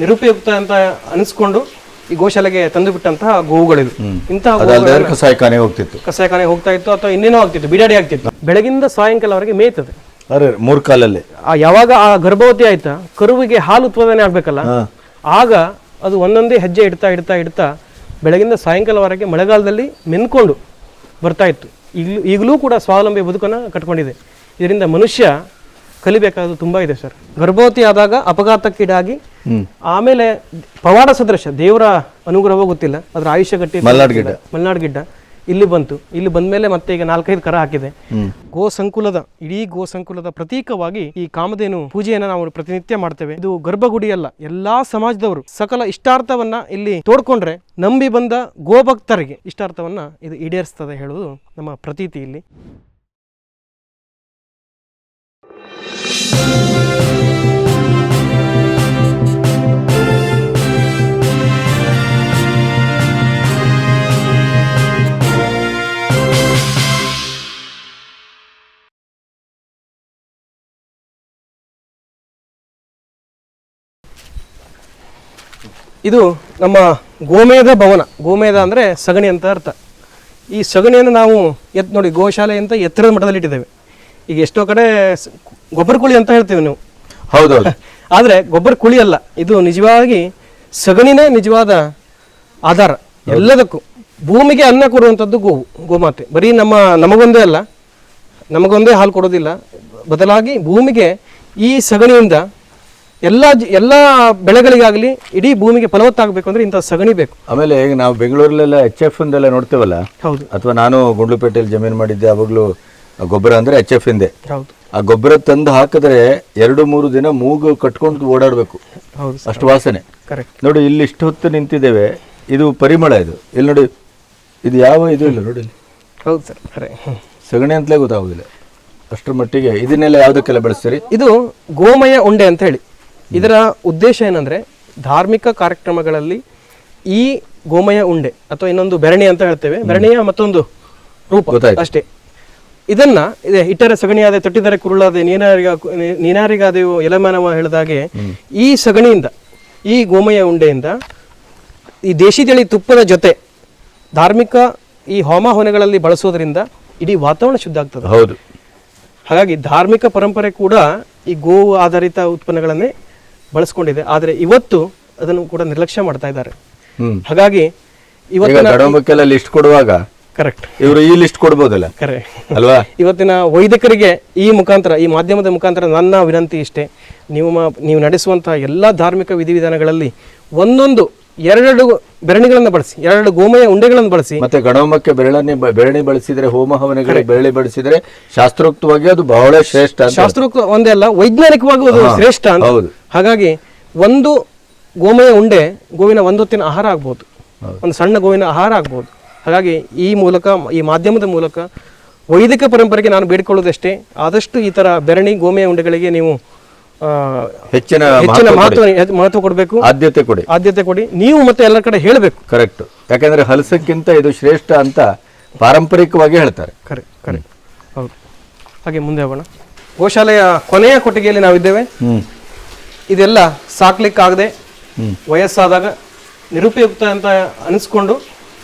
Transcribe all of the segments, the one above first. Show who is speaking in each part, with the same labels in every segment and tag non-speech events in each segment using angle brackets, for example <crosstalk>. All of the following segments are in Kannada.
Speaker 1: ನಿರುಪಯುಕ್ತ ಅಂತ ಅನಿಸ್ಕೊಂಡು ಈ ಗೋಶಾಲೆಗೆ ತಂದು ಬಿಟ್ಟಂತಹ ಗೋವುಗಳಿವೆ. ಇಂತಹ
Speaker 2: ಕಸಾಯಿಖಾನೆ ಹೋಗ್ತಿತ್ತು.
Speaker 1: ಕಸಾಯಖಾನೆ ಹೋಗ್ತಾ ಇತ್ತು ಅಥವಾ ಇನ್ನೇನೋ ಆಗ್ತಿತ್ತು ಬಿಡಾಡಿ ಆಗ್ತಿತ್ತು. ಬೆಳಗಿಂದ ಸಾಯಂಕಾಲವರೆಗೆ ಮೇಯ್ತದೆ.
Speaker 2: ಅರೆ ಮೂರ್ ಕಾಲಲ್ಲಿ.
Speaker 1: ಆ ಯಾವಾಗ ಆ ಗರ್ಭವತಿ ಆಯ್ತಾ ಕರುವಿಗೆ ಹಾಲು ಉತ್ಪಾದನೆ ಆಗ್ಬೇಕಲ್ಲ? ಆಗ ಅದು ಒಂದೊಂದೇ ಹೆಜ್ಜೆ ಇಡ್ತಾ ಇಡ್ತಾ ಇಡ್ತಾ ಬೆಳಗಿಂದ ಸಾಯಂಕಾಲವರೆಗೆ ಮಳೆಗಾಲದಲ್ಲಿ ಮೆನ್ಕೊಂಡು ಬರ್ತಾ ಇತ್ತು. ಈಗಲೂ ಈಗಲೂ ಕೂಡ ಸ್ವಾವಲಂಬಿ ಬದುಕನ್ನು ಕಟ್ಕೊಂಡಿದೆ. ಇದರಿಂದ ಮನುಷ್ಯ ಕಲಿಬೇಕಾದ್ದು ತುಂಬಾ ಇದೆ ಸರ್. ಗರ್ಭವತಿ ಆದಾಗ ಅಪಘಾತಕ್ಕೀಡಾಗಿ ಆಮೇಲೆ ಪವಾಡ ಸದೃಶ ದೇವರ ಅನುಗ್ರಹವೋ ಗೊತ್ತಿಲ್ಲ. ಅದ್ರ ಆಯುಷ್ಯ ಗಟ್ಟಿ
Speaker 2: ಮಲ್ನಾಡ್ ಗಿಡ್ಡ.
Speaker 1: ಮಲ್ನಾಡ್ ಗಿಡ್ಡ. ಇಲ್ಲಿ ಬಂತು. ಇಲ್ಲಿ ಬಂದ್ಮೇಲೆ ಮತ್ತೆ ಈಗ ನಾಲ್ಕೈದು ಕರ ಹಾಕಿದೆ. ಗೋ ಸಂಕುಲದ ಇಡೀ ಗೋ ಸಂಕುಲದ ಪ್ರತೀಕವಾಗಿ ಈ ಕಾಮಧೇನು ಪೂಜೆಯನ್ನ ನಾವು ಪ್ರತಿನಿತ್ಯ ಮಾಡ್ತೇವೆ. ಇದು ಗರ್ಭಗುಡಿ ಅಲ್ಲ ಎಲ್ಲಾ ಸಮಾಜದವರು ಸಕಲ ಇಷ್ಟಾರ್ಥವನ್ನ ಇಲ್ಲಿ ತೋಡ್ಕೊಂಡ್ರೆ ನಂಬಿ ಬಂದ ಗೋಭಕ್ತರಿಗೆ ಇಷ್ಟಾರ್ಥವನ್ನ ಇದು ಈಡೇರಿಸ್ತದೆ ಹೇಳುವುದು ನಮ್ಮ ಪ್ರತೀತಿ ಇಲ್ಲಿ. ಇದು ನಮ್ಮ ಗೋಮೇಧ ಭವನ. ಗೋಮೇಧ ಅಂದರೆ ಸಗಣಿ ಅಂತ ಅರ್ಥ. ಈ ಸಗಣಿಯನ್ನು ನಾವು ಎತ್ ನೋಡಿ ಗೋಶಾಲೆ ಅಂತ ಎತ್ತರದ ಮಟ್ಟದಲ್ಲಿ ಇಟ್ಟಿದ್ದೇವೆ. ಈಗ ಎಷ್ಟೋ ಕಡೆ ಸ- ಗೊಬ್ಬರ ಕುಳಿ ಅಂತ ಹೇಳ್ತೀವಿ ನೀವು.
Speaker 2: ಹೌದು <laughs>
Speaker 1: ಆದರೆ ಗೊಬ್ಬರ ಕುಳಿ ಅಲ್ಲ ಇದು ನಿಜವಾಗಿ ಸಗಣಿನೇ ನಿಜವಾದ ಆಧಾರ. ಎಲ್ಲದಕ್ಕೂ. ಭೂಮಿಗೆ ಅನ್ನ ಕೊಡುವಂಥದ್ದು ಗೋವು ಗೋಮಾತೆ. ಬರೀ ನಮ್ಮ ನಮಗೊಂದೇ ಅಲ್ಲ ನಮಗೊಂದೇ ಹಾಲು ಕೊಡೋದಿಲ್ಲ. ಬದಲಾಗಿ ಭೂಮಿಗೆ ಈ ಸಗಣಿಯಿಂದ ಎಲ್ಲ ಜ- ಎಲ್ಲ ಬೆಳೆಗಳಿಗಾಗಲಿ ಇಡೀ ಭೂಮಿಗೆ ಫಲವತ್ತಾಗಬೇಕು ಅಂದ್ರೆ ಇಂಥ ಸಗಣಿ ಬೇಕು.
Speaker 2: ಆಮೇಲೆ ಈಗ ನಾವು ಬೆಂಗಳೂರಲ್ಲೆಲ್ಲ ಎಚ್ ಎಫ್ ಇಂದೆಲ್ಲ ನೋಡ್ತೇವಲ್ಲ?
Speaker 1: ಹೌದು.
Speaker 2: ಅಥವಾ ನಾನು ಗುಂಡ್ಲುಪೇಟೆಯಲ್ಲಿ ಜಮೀನು ಮಾಡಿದ್ದೆ ಅವಾಗಲೂ ಗೊಬ್ಬರ ಅಂದ್ರೆ ಎಚ್ ಎಫ್ ಇಂದೆ.
Speaker 1: ಹೌದು.
Speaker 2: ಆ ಗೊಬ್ಬರ ತಂದು ಹಾಕಿದ್ರೆ ಎರಡು ಮೂರು ದಿನ ಮೂಗು ಕಟ್ಕೊಂಡು ಓಡಾಡಬೇಕು.
Speaker 1: ಹೌದು
Speaker 2: ಅಷ್ಟು ವಾಸನೆ.
Speaker 1: ಕರೆಕ್ಟ್
Speaker 2: ನೋಡಿ ಇಲ್ಲಿ ಇಷ್ಟು ಹೊತ್ತು ನಿಂತಿದ್ದೇವೆ. ಇದು ಪರಿಮಳ ಇದು. ಇಲ್ಲಿ ನೋಡಿ ಇದು ಯಾವ ಇದು ಇಲ್ಲ ನೋಡಿ ಇಲ್ಲಿ.
Speaker 1: ಹೌದು ಸರ್.
Speaker 2: ಸಗಣಿ ಅಂತಲೇ ಗೊತ್ತಾಗುದಿಲ್ಲ. ಅಷ್ಟರ ಮಟ್ಟಿಗೆ ಇದನ್ನೆಲ್ಲ ಯಾವುದಕ್ಕೆಲ್ಲ ಬಳಸ್ತೀರಿ?
Speaker 1: ಇದು ಗೋಮಯ ಉಂಡೆ ಅಂತ ಹೇಳಿ. ಇದರ ಉದ್ದೇಶ ಏನಂದ್ರೆ ಧಾರ್ಮಿಕ ಕಾರ್ಯಕ್ರಮಗಳಲ್ಲಿ ಈ ಗೋಮಯ ಉಂಡೆ ಅಥವಾ ಇನ್ನೊಂದು ಬೆರಣಿ ಅಂತ ಹೇಳ್ತೇವೆ. ಬೆರಣಿಯ ಮತ್ತೊಂದು ರೂಪ
Speaker 2: ಗೊತ್ತಾಯ್ತು.
Speaker 1: ಅಷ್ಟೇ. ಇದನ್ನ ಇದೆ ಇಟ್ಟರೆ ಸಗಣಿಯಾದ ತೊಟ್ಟಿದರೆ ಕುರುಳಾದೆ ನೀನಾರಿಗ ನೀನಾರಿಗಾದೆಯು ಎಲೆಮಾನವ ಹೇಳಿದಾಗೆ ಈ ಸಗಣಿಯಿಂದ ಈ ಗೋಮಯ ಉಂಡೆಯಿಂದ ಈ ದೇಶಿ ತಳಿ ತುಪ್ಪದ ಜೊತೆ ಧಾರ್ಮಿಕ ಈ ಹೋಮ ಹೊನೆಗಳಲ್ಲಿ ಬಳಸೋದ್ರಿಂದ ಇಡೀ ವಾತಾವರಣ ಶುದ್ಧ ಆಗ್ತದೆ.
Speaker 2: ಹೌದು.
Speaker 1: ಹಾಗಾಗಿ ಧಾರ್ಮಿಕ ಪರಂಪರೆ ಕೂಡ ಈ ಗೋವು ಆಧಾರಿತ ಉತ್ಪನ್ನಗಳನ್ನೇ ಬಳಸ್ಕೊಂಡಿದೆ. ಆದರೆ ಇವತ್ತು ಅದನ್ನು ಕೂಡ ನಿರ್ಲಕ್ಷ್ಯ ಮಾಡ್ತಾ ಇದ್ದಾರೆ. ಹಾಗಾಗಿ
Speaker 2: ಇವತ್ತು ಲಿಸ್ಟ್ ಕೊಡುವಾಗ
Speaker 1: ಕರೆಕ್ಟ್
Speaker 2: ಇವರು ಈ ಲಿಸ್ಟ್ ಕೊಡ್ಬೋದಲ್ಲ?
Speaker 1: ಕರೆಕ್ಟ್
Speaker 2: ಅಲ್ವಾ?
Speaker 1: ಇವತ್ತಿನ ವೈದ್ಯಕರಿಗೆ ಈ ಮುಖಾಂತರ ಈ ಮಾಧ್ಯಮದ ಮುಖಾಂತರ ನನ್ನ ವಿನಂತಿ ಇಷ್ಟೇ. ನೀವು ನೀವು ನಡೆಸುವಂತಹ ಎಲ್ಲ ಧಾರ್ಮಿಕ ವಿಧಿವಿಧಾನಗಳಲ್ಲಿ ಒಂದೊಂದು ಎರಡೆರಡು ಬೆರಣಿಗಳನ್ನು ಬಳಸಿ ಎರಡು ಗೋಮಯ ಉಂಡೆಗಳನ್ನು ಬಳಸಿ.
Speaker 2: ಮತ್ತೆ ಗಣೋಮಕ್ಕೆ ಬೆರಳನೆ ಬ- ಬೆರಣಿ ಬಳಸಿದ್ರೆ ಹೋಮ ಹವನಗಳಿಗೆ ಬೆರಳಿ ಬಳಸಿದ್ರೆ ಶಾಸ್ತ್ರೋಕ್ತವಾಗಿ ಅದು ಬಹಳ ಶ್ರೇಷ್ಠ
Speaker 1: ಶಾಸ್ತ್ರೋಕ್ತ ಒಂದೇ ಅಲ್ಲ ವೈಜ್ಞಾನಿಕವಾಗಿ ಅದು ಶ್ರೇಷ್ಠ ಅಂತ.
Speaker 2: ಹೌದು.
Speaker 1: ಹಾಗಾಗಿ ಒಂದು ಗೋಮಯ ಉಂಡೆ ಗೋವಿನ ಒಂದೊತ್ತಿನ ಆಹಾರ ಆಗ್ಬೋದು. ಒಂದು ಸಣ್ಣ ಗೋವಿನ ಆಹಾರ ಆಗ್ಬೋದು. ಹಾಗಾಗಿ ಈ ಮೂಲಕ ಈ ಮಾಧ್ಯಮದ ಮೂಲಕ ವೈದಿಕ ಪರಂಪರೆಗೆ ನಾನು ಬೇಡಿಕೊಳ್ಳೋದಷ್ಟೇ. ಆದಷ್ಟು ಈ ತರ ಬೆರಣಿ ಗೋಮೆಯ ಉಂಡೆಗಳಿಗೆ ನೀವು
Speaker 2: ಹೆಚ್ಚಿನ
Speaker 1: ಹೆಚ್ಚಿನ
Speaker 2: ಮಹತ್ವ.
Speaker 1: ಮಹತ್ವ ಕೊಡಬೇಕು.
Speaker 2: ಆದ್ಯತೆ ಕೊಡಿ.
Speaker 1: ಆದ್ಯತೆ ಕೊಡಿ. ನೀವು ಮತ್ತೆ ಎಲ್ಲರ ಕಡೆ ಹೇಳಬೇಕು.
Speaker 2: ಕರೆಕ್ಟ್. ಯಾಕಂದ್ರೆ ಹಲಸಕ್ಕಿಂತ ಇದು ಶ್ರೇಷ್ಠ ಅಂತ ಪಾರಂಪರಿಕವಾಗಿ ಹೇಳ್ತಾರೆ.
Speaker 1: ಕರೆ ಕರೆಕ್ಟ್. ಹೌದು. ಹಾಗೆ ಮುಂದೆ ಹೋಗೋಣ. ಗೋಶಾಲೆಯ ಕೊನೆಯ ಕೊಟ್ಟಿಗೆಯಲ್ಲಿ ನಾವಿದ್ದೇವೆ. ಇದೆಲ್ಲ ಸಾಕ್ಲಿಕ್ಕಾಗದೆ ವಯಸ್ಸಾದಾಗ ನಿರುಪಯುಕ್ತ ಅಂತ ಅನಿಸ್ಕೊಂಡು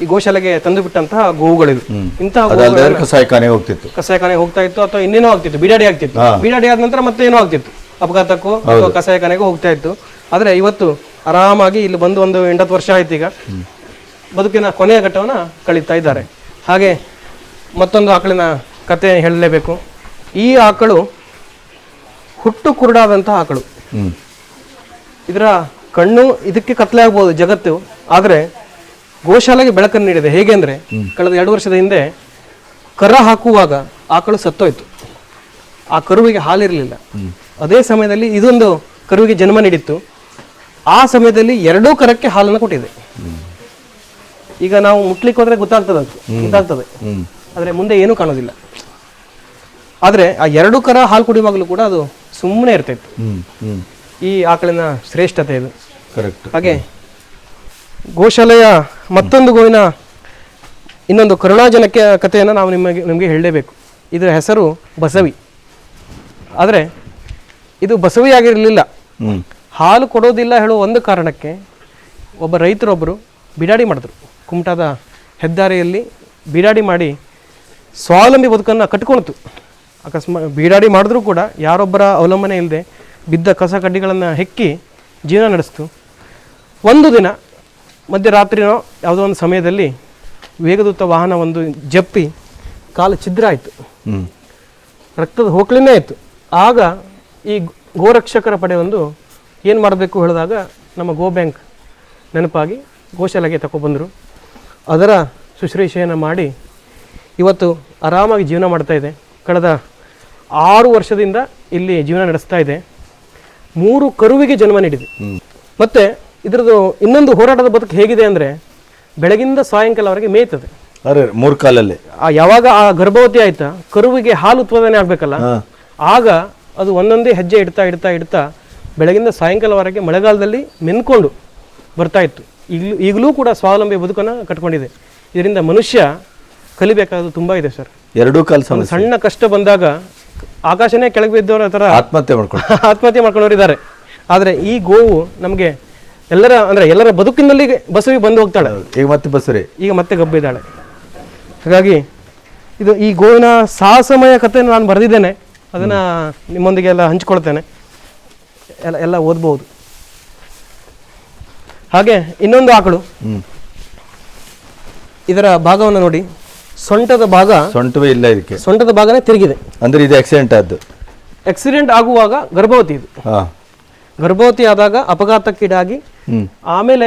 Speaker 1: ಈ ಗೋಶಾಲೆಗೆ ತಂದು ಬಿಟ್ಟಂತಹ ಗೋವುಗಳಿವೆ ಇಂತಹ
Speaker 2: ಕಸಾಯಖಾನೆ ಹೋಗ್ತಿತ್ತು.
Speaker 1: ಕಸಾಯಖಾನೆ ಹೋಗ್ತಾ ಇತ್ತು ಅಥವಾ ಇನ್ನೇನೋ ಆಗ್ತಿತ್ತು ಬಿಡಾಡಿ ಆಗ್ತಿತ್ತು. ಬಿಡಾಡಿ ಆದ ನಂತರ ಮತ್ತೆ ಏನೋ ಆಗ್ತಿತ್ತು. ಅಪಘಾತಕ್ಕೂ ಅಥವಾ ಕಸಾಯಖಾನೆಗೂ ಹೋಗ್ತಾ ಇತ್ತು. ಆದ್ರೆ ಇವತ್ತು ಆರಾಮಾಗಿ ಇಲ್ಲಿ ಬಂದು ಒಂದು ಎಂಟತ್ತು ವರ್ಷ ಆಯ್ತು ಈಗ. ಬದುಕಿನ ಕೊನೆಯ ಘಟ್ಟವನ್ನ ಕಳೀತಾ ಇದ್ದಾರೆ. ಹಾಗೆ ಮತ್ತೊಂದು ಆಕಳಿನ ಕತೆ ಹೇಳಲೇಬೇಕು. ಈ ಆಕಳು ಹುಟ್ಟು ಕುರುಡಾದಂತಹ ಆಕಳು. ಇದರ ಕಣ್ಣು ಇದಕ್ಕೆ ಕತ್ಲೆ ಆಗ್ಬೋದು ಜಗತ್ತು. ಆದರೆ ಗೋಶಾಲೆಗೆ ಬೆಳಕನ್ನು ನೀಡಿದೆ. ಹೇಗೆ ಅಂದರೆ ಕಳೆದ ಎರಡು ವರ್ಷದ ಹಿಂದೆ ಕರ ಹಾಕುವಾಗ ಆಕಳು ಸತ್ತೋಯ್ತು. ಆ ಕರುವಿಗೆ ಹಾಲಿರಲಿಲ್ಲ. ಅದೇ ಸಮಯದಲ್ಲಿ ಇದೊಂದು ಕರುವಿಗೆ ಜನ್ಮ ನೀಡಿತ್ತು. ಆ ಸಮಯದಲ್ಲಿ ಎರಡೂ ಕರಕ್ಕೆ ಹಾಲನ್ನು ಕೊಟ್ಟಿದೆ. ಈಗ ನಾವು ಮುಟ್ಲಿಕ್ಕೆ ಹೋದ್ರೆ ಗೊತ್ತಾಗ್ತದೆ. ಗೊತ್ತಾಗ್ತದೆ ಆದರೆ ಮುಂದೆ ಏನೂ ಕಾಣೋದಿಲ್ಲ. ಆದರೆ ಆ ಎರಡು ಕರ ಹಾಲು ಕುಡಿಯುವಾಗಲೂ ಕೂಡ ಅದು ಸುಮ್ಮನೆ
Speaker 2: ಹ್ಮ್.
Speaker 1: ಈ ಆಕಳಿನ ಶ್ರೇಷ್ಠತೆ ಇದು.
Speaker 2: ಕರೆಕ್ಟ್
Speaker 1: ಹಾಗೆ ಗೋಶಾಲೆಯ ಮತ್ತೊಂದು ಗೋವಿನ ಇನ್ನೊಂದು ಕರುಣಾಜನಕ ಕಥೆಯನ್ನು ನಾವು ನಿಮಗೆ ನಿಮಗೆ ಹೇಳಲೇಬೇಕು. ಇದರ ಹೆಸರು ಬಸವಿ. ಆದರೆ ಇದು ಬಸವಿಯಾಗಿರಲಿಲ್ಲ ಹಾಲು ಕೊಡೋದಿಲ್ಲ ಹೇಳುವ ಒಂದು ಕಾರಣಕ್ಕೆ ಒಬ್ಬ ರೈತರೊಬ್ಬರು ಬಿಡಾಡಿ ಮಾಡಿದ್ರು. ಕುಮಟಾದ ಹೆದ್ದಾರಿಯಲ್ಲಿ ಬಿಡಾಡಿ ಮಾಡಿ ಸ್ವಾವಲಂಬಿ ಬದುಕನ್ನು ಕಟ್ಕೊಳ್ತು. ಅಕಸ್ಮಾತ್ ಬಿಡಾಡಿ ಮಾಡಿದ್ರೂ ಕೂಡ ಯಾರೊಬ್ಬರ ಅವಲಂಬನೆ ಇಲ್ಲದೆ ಬಿದ್ದ ಕಸ ಕಡ್ಡಿಗಳನ್ನು ಹೆಕ್ಕಿ ಜೀವನ ನಡೆಸ್ತು. ಒಂದು ದಿನ ಮಧ್ಯರಾತ್ರಿನೋ ಯಾವುದೋ ಒಂದು ಸಮಯದಲ್ಲಿ ವೇಗದೂತ ವಾಹನ ಒಂದು ಜಪ್ಪಿ ಕಾಲು ಛಿದ್ರ ಆಯಿತು. ರಕ್ತದ ಹೋಕ್ಲಿನೇ ಇತ್ತು ಆಗ ಈ ಗೋರಕ್ಷಕರ ಪಡೆ ಒಂದು ಏನು ಮಾಡಬೇಕು ಹೇಳಿದಾಗ ನಮ್ಮ ಗೋ ಬ್ಯಾಂಕ್ ನೆನಪಾಗಿ ಗೋಶಾಲೆಗೆ ತಗೊಬಂದರು ಅದರ ಶುಶ್ರೂಷೆಯನ್ನು ಮಾಡಿ ಇವತ್ತು ಆರಾಮಾಗಿ ಜೀವನ ಮಾಡ್ತಾ ಇದೆ. ಕಳೆದ ಆರು ವರ್ಷದಿಂದ ಇಲ್ಲಿ ಜೀವನ ನಡೆಸ್ತಾ ಇದೆ. ಮೂರು ಕರುವಿಗೆ ಜನ್ಮ ನೀಡಿದೆ. ಮತ್ತು ಇದರದ್ದು ಇನ್ನೊಂದು ಹೋರಾಟದ ಬದುಕು ಹೇಗಿದೆ ಅಂದರೆ ಬೆಳಗಿಂದ ಸಾಯಂಕಾಲವರೆಗೆ ಮೇಯ್ತದೆ.
Speaker 2: ಅರೆ ಮೂರು ಕಾಲಲ್ಲಿ.
Speaker 1: ಆ ಯಾವಾಗ ಆ ಗರ್ಭವತಿ ಆಯ್ತಾ ಕರುವಿಗೆ ಹಾಲು ಉತ್ಪಾದನೆ ಆಗಬೇಕಲ್ಲ ಆಗ ಅದು ಒಂದೊಂದೇ ಹೆಜ್ಜೆ ಇಡ್ತಾ ಇಡ್ತಾ ಇಡ್ತಾ ಬೆಳಗಿಂದ ಸಾಯಂಕಾಲವರೆಗೆ ಮಳೆಗಾಲದಲ್ಲಿ ಮೆನ್ಕೊಂಡು ಬರ್ತಾ ಇತ್ತು. ಈಗಲೂ ಈಗಲೂ ಕೂಡ ಸ್ವಾವಲಂಬಿ ಬದುಕನ್ನು ಕಟ್ಕೊಂಡಿದೆ. ಇದರಿಂದ ಮನುಷ್ಯ ಕಲಿಬೇಕಾದ್ದು ತುಂಬ ಇದೆ ಸರ್.
Speaker 2: ಎರಡೂ ಕಾಲ
Speaker 1: ಒಂದು
Speaker 2: ಸಮಸ್ಯೆ.
Speaker 1: ಸಣ್ಣ ಕಷ್ಟ ಬಂದಾಗ ಆಕಾಶನೇ ಕೆಳಗೆ ಬಿದ್ದವರ ಥರ
Speaker 2: ಆತ್ಮಹತ್ಯೆ ಮಾಡ್ಕೊಂಡು <laughs>
Speaker 1: ಆತ್ಮಹತ್ಯೆ ಮಾಡ್ಕೊಂಡವ್ರು ಇದ್ದಾರೆ ಆದರೆ ಈ ಗೋವು ನಮಗೆ ಎಲ್ಲರ ಅಂದ್ರೆ ಎಲ್ಲರ ಬದುಕಿನಲ್ಲಿ ಬಸವಿ ಬಂದು ಹೋಗ್ತಾಳೆ.
Speaker 2: ಈಗ ಮತ್ತೆ ಬಸರಿ
Speaker 1: ಈಗ ಮತ್ತೆ ಗಬ್ಬಿದ್ದಾಳೆ ಹಾಗಾಗಿ ಇದು ಈ ಗೋವಿನ ಸಾಹಸಮಯ ಕಥೆ ನಾನು ಬರೆದಿದ್ದೇನೆ. ಅದನ್ನು ನಿಮ್ಮೊಂದಿಗೆ ಎಲ್ಲ ಹಂಚ್ಕೊಳ್ತೇನೆ. ಎಲ್ಲ ಎಲ್ಲ ಓದ್ಬೋದು. ಹಾಗೆ ಇನ್ನೊಂದು ಆಕಳು. ಇದರ ಭಾಗವನ್ನು ನೋಡಿ. ಸೊಂಟದ ಭಾಗ
Speaker 2: ಸೊಂಟವೇ ಇಲ್ಲ ಇದಕ್ಕೆ.
Speaker 1: ಸೊಂಟದ ಭಾಗನೇ ತಿರುಗಿದೆ.
Speaker 2: ಅಂದ್ರೆ ಇದು ಆಕ್ಸಿಡೆಂಟ್ ಆದ್ದು.
Speaker 1: ಆಕ್ಸಿಡೆಂಟ್ ಆಗುವಾಗ ಗರ್ಭವತಿ ಇದು.
Speaker 2: ಹಾ.
Speaker 1: ಗರ್ಭವತಿ ಆದಾಗ ಅಪಘಾತಕ್ಕೀಡಾಗಿ ಆಮೇಲೆ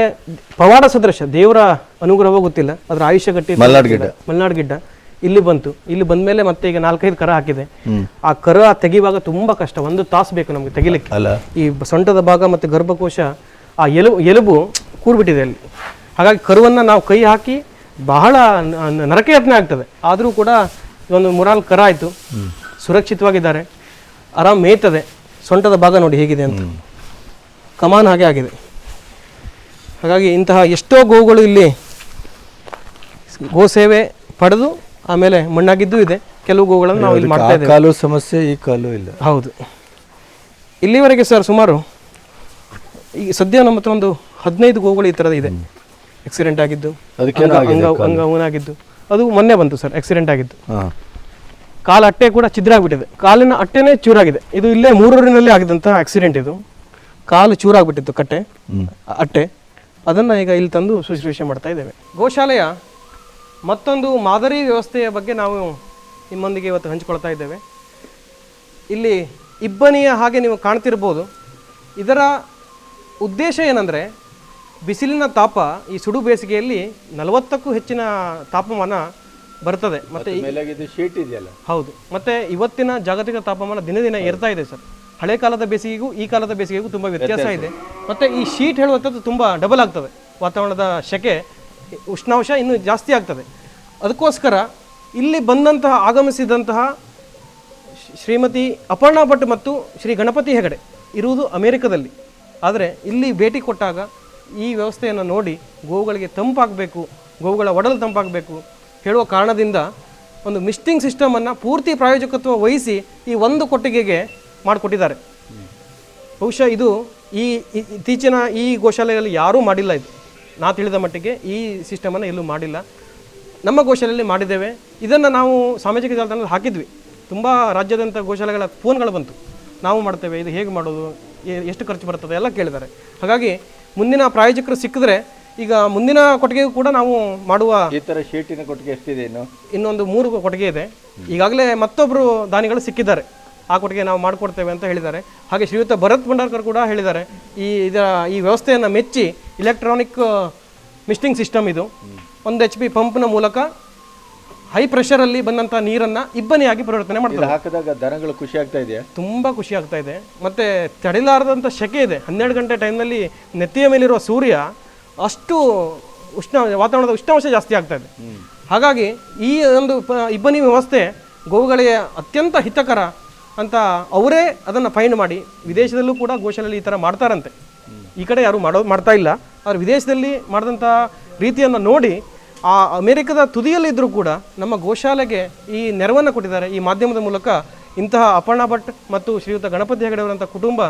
Speaker 1: ಪವಾಡ ಸದೃಶ ದೇವರ ಅನುಗ್ರಹ ಗೊತ್ತಿಲ್ಲ. ಅದ್ರ ಆಯುಷ್ಯ ಗಟ್ಟಿ
Speaker 2: ಮಲ್ನಾಡ್ ಗಿಡ್ಡ.
Speaker 1: ಮಲ್ನಾಡ್ ಗಿಡ್ಡ. ಇಲ್ಲಿ ಬಂತು. ಇಲ್ಲಿ ಬಂದ ಮೇಲೆ ಮತ್ತೆ ಈಗ ನಾಲ್ಕೈದು ಕರ ಹಾಕಿದೆ. ಆ ಕರ ತೆಗಿವಾಗ ತುಂಬಾ ಕಷ್ಟ. ಒಂದು ತಾಸು ಬೇಕು ನಮ್ಗೆ ತೆಗಿಲಿಕ್ಕೆ. ಈ ಸೊಂಟದ ಭಾಗ ಮತ್ತೆ ಗರ್ಭಕೋಶ ಆ ಎಲುಬು ಎಲುಬು ಕೂರ್ಬಿಟ್ಟಿದೆ ಅಲ್ಲಿ. ಹಾಗಾಗಿ ಕರುವನ್ನ ನಾವು ಕೈ ಹಾಕಿ ಬಹಳ ನರಕಯತ್ನ ಆಗ್ತದೆ. ಆದರೂ ಕೂಡ ಒಂದು ಮುರಾಲ್ ಕರ ಆಯ್ತು. ಸುರಕ್ಷಿತವಾಗಿದ್ದಾರೆ. ಆರಾಮ್ ಮೇಯ್ತದೆ. ಸೊಂಟದ ಭಾಗ ನೋಡಿ ಹೇಗಿದೆ ಅಂತ. ಕಮಾನ್ ಹಾಗೆ ಆಗಿದೆ. ಹಾಗಾಗಿ ಇಂತಹ ಎಷ್ಟೋ ಗೋವುಗಳು ಇಲ್ಲಿ ಗೋ ಸೇವೆ ಪಡೆದು ಆಮೇಲೆ ಮಣ್ಣಾಗಿದ್ದು ಇದೆ. ಕೆಲವು ಗೋವುಗಳನ್ನು ನಾವು ಇಲ್ಲಿ ಮಾಡ್ತಾ ಇದ್ದೇವೆ.
Speaker 2: ಕಾಲು ಸಮಸ್ಯೆ ಈ ಕಾಲು ಇಲ್ಲ.
Speaker 1: ಹೌದು. ಇಲ್ಲಿವರೆಗೆ ಸರ್ ಸುಮಾರು ಈ ಸದ್ಯ ನಮ್ಮ ಹತ್ರ ಒಂದು ಹದಿನೈದು ಗೋಗಳು ಈ ಥರದ ಇದೆ. ಆಕ್ಸಿಡೆಂಟ್ ಆಗಿದ್ದು
Speaker 2: ಅದಕ್ಕೆ
Speaker 1: ಅಂಗ- ಊನಾಗಿದ್ದು ಅದು ಮೊನ್ನೆ ಬಂತು ಸರ್ ಆಕ್ಸಿಡೆಂಟ್ ಆಗಿದ್ದು. ಕಾಲು ಅಟ್ಟೆ ಕೂಡ ಛಿದ್ರ ಆಗ್ಬಿಟ್ಟಿದೆ ಕಾಲಿನ ಅಟ್ಟೆನೇ ಚೂರಾಗಿದೆ. ಇದು ಇಲ್ಲೇ ಮೂರೂರಿನಲ್ಲಿ ಆಗಿದಂತಹ ಆಕ್ಸಿಡೆಂಟ್ ಇದು. ಕಾಲು ಚೂರಾಗ್ಬಿಟ್ಟಿತ್ತು ಕಟ್ಟೆ ಅಟ್ಟೆ. ಅದನ್ನು ಈಗ ಇಲ್ಲಿ ತಂದು ಶುಶ್ರೂಷೆ ಮಾಡ್ತಾ ಇದ್ದೇವೆ. ಗೋಶಾಲೆಯ ಮತ್ತೊಂದು ಮಾದರಿ ವ್ಯವಸ್ಥೆಯ ಬಗ್ಗೆ ನಾವು ನಿಮ್ಮೊಂದಿಗೆ ಇವತ್ತು ಹಂಚಿಕೊಳ್ತಾ ಇದ್ದೇವೆ. ಇಲ್ಲಿ ಇಬ್ಬನಿಯ ಹಾಗೆ ನೀವು ಕಾಣ್ತಿರ್ಬೋದು. ಇದರ ಉದ್ದೇಶ ಏನಂದರೆ ಬಿಸಿಲಿನ ತಾಪ ಈ ಸುಡು ಬೇಸಿಗೆಯಲ್ಲಿ ನಲವತ್ತಕ್ಕೂ ಹೆಚ್ಚಿನ ತಾಪಮಾನ ಬರ್ತದೆ. ಮತ್ತೆ
Speaker 2: ಶೀಟ್ ಇದೆಯಲ್ಲ?
Speaker 1: ಹೌದು. ಮತ್ತೆ ಇವತ್ತಿನ ಜಾಗತಿಕ ತಾಪಮಾನ ದಿನ ದಿನ ಏರ್ತಾ ಇದೆ ಸರ್. ಹಳೆ ಕಾಲದ ಬೇಸಿಗೆಗೂ ಈ ಕಾಲದ ಬೇಸಿಗೆಗೂ ತುಂಬ ವ್ಯತ್ಯಾಸ ಇದೆ. ಮತ್ತೆ ಈ ಶೀಟ್ ಹೇಳುವಂಥದ್ದು ತುಂಬ ಡಬಲ್ ಆಗ್ತದೆ. ವಾತಾವರಣದ ಶೆಕೆ ಉಷ್ಣಾಂಶ ಇನ್ನೂ ಜಾಸ್ತಿ ಆಗ್ತದೆ. ಅದಕ್ಕೋಸ್ಕರ ಇಲ್ಲಿ ಬಂದಂತಹ ಆಗಮಿಸಿದಂತಹ ಶ್ರೀ- ಶ್ರೀಮತಿ ಅಪರ್ಣಾ ಭಟ್ ಮತ್ತು ಶ್ರೀ ಗಣಪತಿ ಹೆಗಡೆ ಇರುವುದು ಅಮೆರಿಕದಲ್ಲಿ. ಆದರೆ ಇಲ್ಲಿ ಭೇಟಿ ಕೊಟ್ಟಾಗ ಈ ವ್ಯವಸ್ಥೆಯನ್ನು ನೋಡಿ ಗೋವುಗಳಿಗೆ ತಂಪಾಗಬೇಕು ಗೋವುಗಳ ಒಡಲು ತಂಪಾಗಬೇಕು ಹೇಳುವ ಕಾರಣದಿಂದ ಒಂದು ಮಿಸ್ಟಿಂಗ್ ಸಿಸ್ಟಮನ್ನು ಪೂರ್ತಿ ಪ್ರಾಯೋಜಕತ್ವ ವಹಿಸಿ ಈ ಒಂದು ಕೊಟ್ಟಿಗೆಗೆ ಮಾಡಿಕೊಟ್ಟಿದ್ದಾರೆ. ಬಹುಶಃ ಇದು ಈ ಇತ್ತೀಚಿನ ಈ ಗೋಶಾಲೆಯಲ್ಲಿ ಯಾರೂ ಮಾಡಿಲ್ಲ ಇದು. ನಾ ತಿಳಿದ ಮಟ್ಟಿಗೆ ಈ ಸಿಸ್ಟಮನ್ನು ಎಲ್ಲೂ ಮಾಡಿಲ್ಲ. ನಮ್ಮ ಗೋಶಾಲೆಯಲ್ಲಿ ಮಾಡಿದ್ದೇವೆ. ಇದನ್ನು ನಾವು ಸಾಮಾಜಿಕ ಜಾಲತಾಣದಲ್ಲಿ ಹಾಕಿದ್ವಿ. ತುಂಬ ರಾಜ್ಯದಂಥ ಗೋಶಾಲೆಗಳ ಫೋನ್ಗಳು ಬಂತು. ನಾವು ಮಾಡ್ತೇವೆ ಇದು ಹೇಗೆ ಮಾಡೋದು ಎಷ್ಟು ಖರ್ಚು ಬರ್ತದೆ ಎಲ್ಲ ಕೇಳಿದ್ದಾರೆ. ಹಾಗಾಗಿ ಮುಂದಿನ ಪ್ರಾಯೋಜಕರು ಸಿಕ್ಕಿದ್ರೆ ಈಗ ಮುಂದಿನ ಕೊಟ್ಟಿಗೆಗೂ ಕೂಡ ನಾವು ಮಾಡುವ
Speaker 2: ಈ ತರ ಶೀಟಿನ ಕೊಟ್ಟಿಗೆ ಎಷ್ಟಿದೆ ಇನ್ನು?
Speaker 1: ಇನ್ನೊಂದು ಮೂರು ಕೊಟ್ಟಿಗೆ ಇದೆ. ಈಗಾಗಲೇ ಮತ್ತೊಬ್ಬರು ದಾನಿಗಳು ಸಿಕ್ಕಿದ್ದಾರೆ. ಆ ಕೊಟ್ಟಿಗೆ ನಾವು ಮಾಡಿಕೊಡ್ತೇವೆ ಅಂತ ಹೇಳಿದ್ದಾರೆ. ಹಾಗೆ ಶ್ರೀಯುತ ಭರತ್ ಭಂಡಾರ್ಕರ್ ಕೂಡ ಹೇಳಿದ್ದಾರೆ. ಈ ಇದರ ಈ ವ್ಯವಸ್ಥೆಯನ್ನು ಮೆಚ್ಚಿ ಇಲೆಕ್ಟ್ರಾನಿಕ್ ಮಿಸ್ಟಿಂಗ್ ಸಿಸ್ಟಮ್ ಇದು. ಒಂದು ಎಚ್ ಪಿ ಪಂಪ್ನ ಮೂಲಕ ಹೈ ಪ್ರೆಷರಲ್ಲಿ ಬಂದಂಥ ನೀರನ್ನು ಇಬ್ಬನಿಯಾಗಿ ಪರಿವರ್ತನೆ ಮಾಡ್ತಾರೆ
Speaker 2: ಹಾಕಿದಾಗ ದನಗಳು ಖುಷಿ ಆಗ್ತಾ ಇದೆ
Speaker 1: ತುಂಬ ಖುಷಿ ಆಗ್ತಾ ಇದೆ. ಮತ್ತು ತಡಿಲಾರದಂಥ ಶೆಕೆ ಇದೆ. ಹನ್ನೆರಡು ಗಂಟೆ ಟೈಮ್ನಲ್ಲಿ ನೆತ್ತಿಯ ಮೇಲಿರುವ ಸೂರ್ಯ ಅಷ್ಟು ಉಷ್ಣ ವಾತಾವರಣದ ಉಷ್ಣಾಂಶ ಜಾಸ್ತಿ ಆಗ್ತಾ ಇದೆ. ಹಾಗಾಗಿ ಈ ಒಂದು ಇಬ್ಬನಿ ವ್ಯವಸ್ಥೆ ಗೋವುಗಳಿಗೆ ಅತ್ಯಂತ ಹಿತಕರ ಅಂತ ಅವರೇ ಅದನ್ನು ಫೈಂಡ್ ಮಾಡಿ ವಿದೇಶದಲ್ಲೂ ಕೂಡ ಗೋಶಾಲೆಯಲ್ಲಿ ಈ ಥರ ಮಾಡ್ತಾರಂತೆ. ಈ ಕಡೆ ಯಾರು ಮಾಡೋ ಮಾಡ್ತಾ ಇಲ್ಲ. ಆದರೆ ವಿದೇಶದಲ್ಲಿ ಮಾಡಿದಂಥ ರೀತಿಯನ್ನು ನೋಡಿ ಆ ಅಮೆರಿಕದ ತುದಿಯಲ್ಲಿದ್ದರೂ ಕೂಡ ನಮ್ಮ ಗೋಶಾಲೆಗೆ ಈ ನೆರವನ್ನು ಕೊಟ್ಟಿದ್ದಾರೆ. ಈ ಮಾಧ್ಯಮದ ಮೂಲಕ ಇಂತಹ ಅಪರ್ಣ ಭಟ್ ಮತ್ತು ಶ್ರೀಯುತ ಗಣಪತಿ ಹೆಗಡೆ ಅವರಂಥ ಕುಟುಂಬ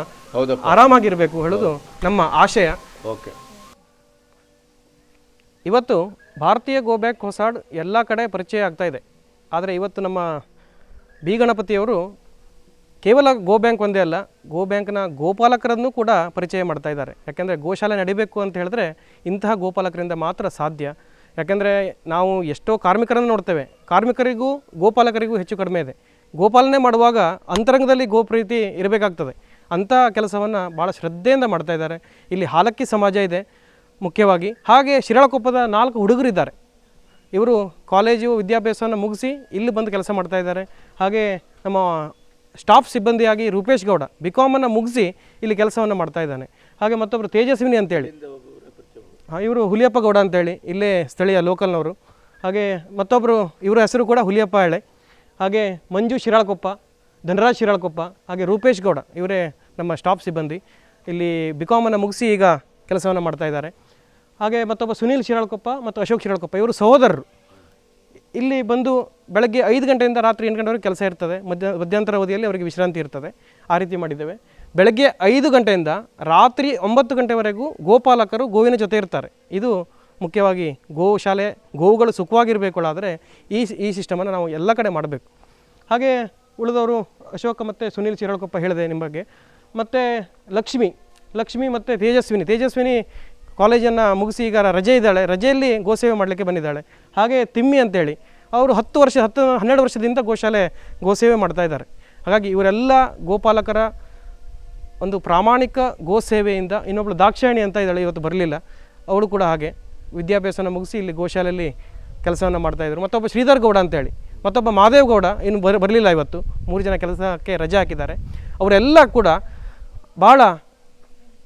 Speaker 1: ಆರಾಮಾಗಿರಬೇಕು ಹೇಳೋದು ನಮ್ಮ ಆಶಯ.
Speaker 2: ಓಕೆ.
Speaker 1: ಇವತ್ತು ಭಾರತೀಯ ಗೋಬ್ಯಾಕ್ ಹೊಸಾಡ್ ಎಲ್ಲ ಕಡೆ ಪರಿಚಯ ಆಗ್ತಾ ಇದೆ. ಆದರೆ ಇವತ್ತು ನಮ್ಮ ಬಿ ಗಣಪತಿಯವರು ಕೇವಲ ಗೋ ಬ್ಯಾಂಕ್ ಒಂದೇ ಅಲ್ಲ, ಗೋ ಬ್ಯಾಂಕ್ನ ಗೋಪಾಲಕರನ್ನು ಕೂಡ ಪರಿಚಯ ಮಾಡ್ತಾ ಇದ್ದಾರೆ. ಯಾಕೆಂದರೆ ಗೋಶಾಲೆ ನಡಿಬೇಕು ಅಂತ ಹೇಳಿದ್ರೆ ಇಂತಹ ಗೋಪಾಲಕರಿಂದ ಮಾತ್ರ ಸಾಧ್ಯ. ಯಾಕೆಂದರೆ ನಾವು ಎಷ್ಟೋ ಕಾರ್ಮಿಕರನ್ನು ನೋಡ್ತೇವೆ. ಕಾರ್ಮಿಕರಿಗೂ ಗೋಪಾಲಕರಿಗೂ ಹೆಚ್ಚು ಕಡಿಮೆ ಇದೆ. ಗೋಪಾಲನೆ ಮಾಡುವಾಗ ಅಂತರಂಗದಲ್ಲಿ ಗೋಪ್ರೀತಿ ಇರಬೇಕಾಗ್ತದೆ. ಅಂಥ ಕೆಲಸವನ್ನು ಭಾಳ ಶ್ರದ್ಧೆಯಿಂದ ಮಾಡ್ತಾ ಇದ್ದಾರೆ. ಇಲ್ಲಿ ಹಾಲಕ್ಕಿ ಸಮಾಜ ಇದೆ ಮುಖ್ಯವಾಗಿ. ಹಾಗೆ ಶಿರಾಳಕೊಪ್ಪದ ನಾಲ್ಕು ಹುಡುಗರಿದ್ದಾರೆ. ಇವರು ಕಾಲೇಜು ವಿದ್ಯಾಭ್ಯಾಸವನ್ನು ಮುಗಿಸಿ ಇಲ್ಲಿ ಬಂದು ಕೆಲಸ ಮಾಡ್ತಾ ಇದ್ದಾರೆ. ಹಾಗೆ ನಮ್ಮ ಸ್ಟಾಫ್ ಸಿಬ್ಬಂದಿಯಾಗಿ ರೂಪೇಶ್ ಗೌಡ ಬಿ ಕಾಮನ್ನು ಮುಗಿಸಿ ಇಲ್ಲಿ ಕೆಲಸವನ್ನು ಮಾಡ್ತಾ ಇದ್ದಾನೆ. ಹಾಗೆ ಮತ್ತೊಬ್ಬರು ತೇಜಸ್ವಿನಿ ಅಂತೇಳಿ. ಹಾಂ, ಇವರು ಹುಲಿಯಪ್ಪ ಗೌಡ ಅಂತೇಳಿ, ಇಲ್ಲೇ ಸ್ಥಳೀಯ ಲೋಕಲ್ನವರು. ಹಾಗೆ ಮತ್ತೊಬ್ಬರು ಇವರ ಹೆಸರು ಕೂಡ ಹುಲಿಯಪ್ಪ ಹೇಳೆ ಹಾಗೆ ಮಂಜು ಶಿರಾಳ್ಕೊಪ್ಪ, ಧನರಾಜ್ ಶಿರಾಳ್ಕೊಪ್ಪ, ಹಾಗೆ ರೂಪೇಶ್ ಗೌಡ, ಇವರೇ ನಮ್ಮ ಸ್ಟಾಫ್ ಸಿಬ್ಬಂದಿ. ಇಲ್ಲಿ ಬಿಕಾಮನ್ನು ಮುಗಿಸಿ ಈಗ ಕೆಲಸವನ್ನು ಮಾಡ್ತಾ ಇದ್ದಾರೆ. ಹಾಗೆ ಮತ್ತೊಬ್ಬ ಸುನೀಲ್ ಶಿರಾಳ್ಕೊಪ್ಪ ಮತ್ತು ಅಶೋಕ್ ಶಿರಾಳ್ಕೊಪ್ಪ, ಇವರು ಸಹೋದರರು. ಇಲ್ಲಿ ಬಂದು ಬೆಳಗ್ಗೆ ಐದು ಗಂಟೆಯಿಂದ ರಾತ್ರಿ ಎಂಟು ಗಂಟೆವರೆಗೆ ಕೆಲಸ ಇರ್ತದೆ. ಮಧ್ಯ, ಮಧ್ಯಂತರ ಅವಧಿಯಲ್ಲಿ ಅವರಿಗೆ ವಿಶ್ರಾಂತಿ ಇರ್ತದೆ. ಆ ರೀತಿ ಮಾಡಿದ್ದೇವೆ. ಬೆಳಗ್ಗೆ ಐದು ಗಂಟೆಯಿಂದ ರಾತ್ರಿ ಒಂಬತ್ತು ಗಂಟೆವರೆಗೂ ಗೋಪಾಲಕರು ಗೋವಿನ ಜೊತೆ ಇರ್ತಾರೆ. ಇದು ಮುಖ್ಯವಾಗಿ ಗೋಶಾಲೆ ಗೋವುಗಳು ಆದರೆ ಈ ಈ ಸಿಸ್ಟಮನ್ನು ನಾವು ಎಲ್ಲ ಕಡೆ ಮಾಡಬೇಕು. ಹಾಗೆ ಉಳಿದವರು ಅಶೋಕ ಮತ್ತು ಸುನೀಲ್ ಶಿರಾಳಕೊಪ್ಪ ಹೇಳಿದೆ ನಿಮ್ಮ ಬಗ್ಗೆ. ಮತ್ತು ಲಕ್ಷ್ಮಿ ಲಕ್ಷ್ಮಿ ಮತ್ತು ತೇಜಸ್ವಿನಿ. ತೇಜಸ್ವಿನಿ ಕಾಲೇಜನ್ನು ಮುಗಿಸಿ ಈಗ ರಜೆ ಇದ್ದಾಳೆ. ರಜೆಯಲ್ಲಿ ಗೋಸೇವೆ ಮಾಡಲಿಕ್ಕೆ ಬಂದಿದ್ದಾಳೆ. ಹಾಗೆ ತಿಮ್ಮಿ ಅಂತೇಳಿ, ಅವರು ಹತ್ತು ವರ್ಷ, ಹತ್ತು, ಹನ್ನೆರಡು ವರ್ಷದಿಂದ ಗೋಶಾಲೆ, ಗೋಸೇವೆ ಮಾಡ್ತಾ ಇದ್ದಾರೆ. ಹಾಗಾಗಿ ಇವರೆಲ್ಲ ಗೋಪಾಲಕರ ಒಂದು ಪ್ರಾಮಾಣಿಕ ಗೋಸೇವೆಯಿಂದ ಇನ್ನೊಬ್ಳು ದಾಕ್ಷಾಯಣಿ ಅಂತ ಇದ್ದಾಳೆ, ಇವತ್ತು ಬರಲಿಲ್ಲ. ಅವಳು ಕೂಡ ಹಾಗೆ ವಿದ್ಯಾಭ್ಯಾಸನ ಮುಗಿಸಿ ಇಲ್ಲಿ ಗೋಶಾಲೆಯಲ್ಲಿ ಕೆಲಸವನ್ನು ಮಾಡ್ತಾಯಿದ್ರು ಮತ್ತೊಬ್ಬ ಶ್ರೀಧರ್ ಗೌಡ ಅಂತೇಳಿ, ಮತ್ತೊಬ್ಬ ಮಾದೇವಗೌಡ ಇನ್ನು ಬರ, ಬರಲಿಲ್ಲ ಇವತ್ತು. ಮೂರು ಜನ ಕೆಲಸಕ್ಕೆ ರಜೆ ಹಾಕಿದ್ದಾರೆ. ಅವರೆಲ್ಲ ಕೂಡ ಭಾಳ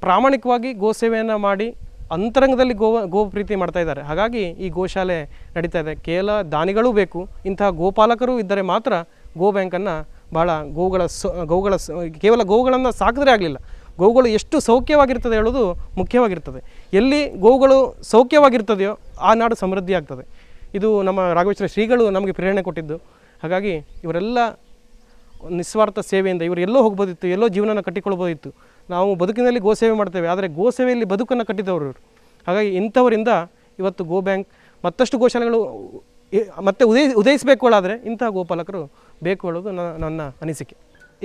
Speaker 1: ಪ್ರಾಮಾಣಿಕವಾಗಿ ಗೋಸೇವೆಯನ್ನು ಮಾಡಿ ಅಂತರಂಗದಲ್ಲಿ ಗೋ ಗೋ ಪ್ರೀತಿ ಮಾಡ್ತಾ ಇದ್ದಾರೆ. ಹಾಗಾಗಿ ಈ ಗೋಶಾಲೆ ನಡೀತಾ ಇದೆ. ಕೇವಲ ದಾನಿಗಳೂ ಬೇಕು. ಇಂತಹ ಗೋಪಾಲಕರು ಇದ್ದರೆ ಮಾತ್ರ ಗೋ ಬ್ಯಾಂಕನ್ನು ಭಾಳ ಗೋವುಗಳ ಸೊ, ಗೋವುಗಳ ಕೇವಲ ಗೋವುಗಳನ್ನು ಸಾಕಿದ್ರೆ ಆಗಲಿಲ್ಲ. ಗೋವುಗಳು ಎಷ್ಟು ಸೌಖ್ಯವಾಗಿರ್ತದೆ ಹೇಳೋದು ಮುಖ್ಯವಾಗಿರ್ತದೆ. ಎಲ್ಲಿ ಗೋವುಗಳು ಸೌಖ್ಯವಾಗಿರ್ತದೆಯೋ ಆ ನಾಡು ಸಮೃದ್ಧಿ ಆಗ್ತದೆ. ಇದು ನಮ್ಮ ರಾಘವೇಶ್ವರ ಶ್ರೀಗಳು ನಮಗೆ ಪ್ರೇರಣೆ ಕೊಟ್ಟಿದ್ದು. ಹಾಗಾಗಿ ಇವರೆಲ್ಲ ನಿಸ್ವಾರ್ಥ ಸೇವೆಯಿಂದ ಇವರು ಎಲ್ಲೋ ಹೋಗ್ಬೋದಿತ್ತು, ಎಲ್ಲೋ ಜೀವನ ಕಟ್ಟಿಕೊಳ್ಬೋದಿತ್ತು ನಾವು ಬದುಕಿನಲ್ಲಿ ಗೋಸೇವೆ ಮಾಡ್ತೇವೆ. ಆದರೆ ಗೋಸೇವೆಯಲ್ಲಿ ಬದುಕನ್ನು ಕಟ್ಟಿದವರು ಇವರು. ಹಾಗಾಗಿ ಇಂಥವರಿಂದ ಇವತ್ತು ಗೋ ಬ್ಯಾಂಕ್ ಮತ್ತಷ್ಟು ಗೋಶಾಲೆಗಳು ಮತ್ತೆ ಉದಯ ಉದಯಿಸಬೇಕುಳ್ಳಾದರೆ ಇಂತಹ ಗೋಪಾಲಕರು ಬೇಕು ಹೇಳೋದು ನನ್ನ ಅನಿಸಿಕೆ.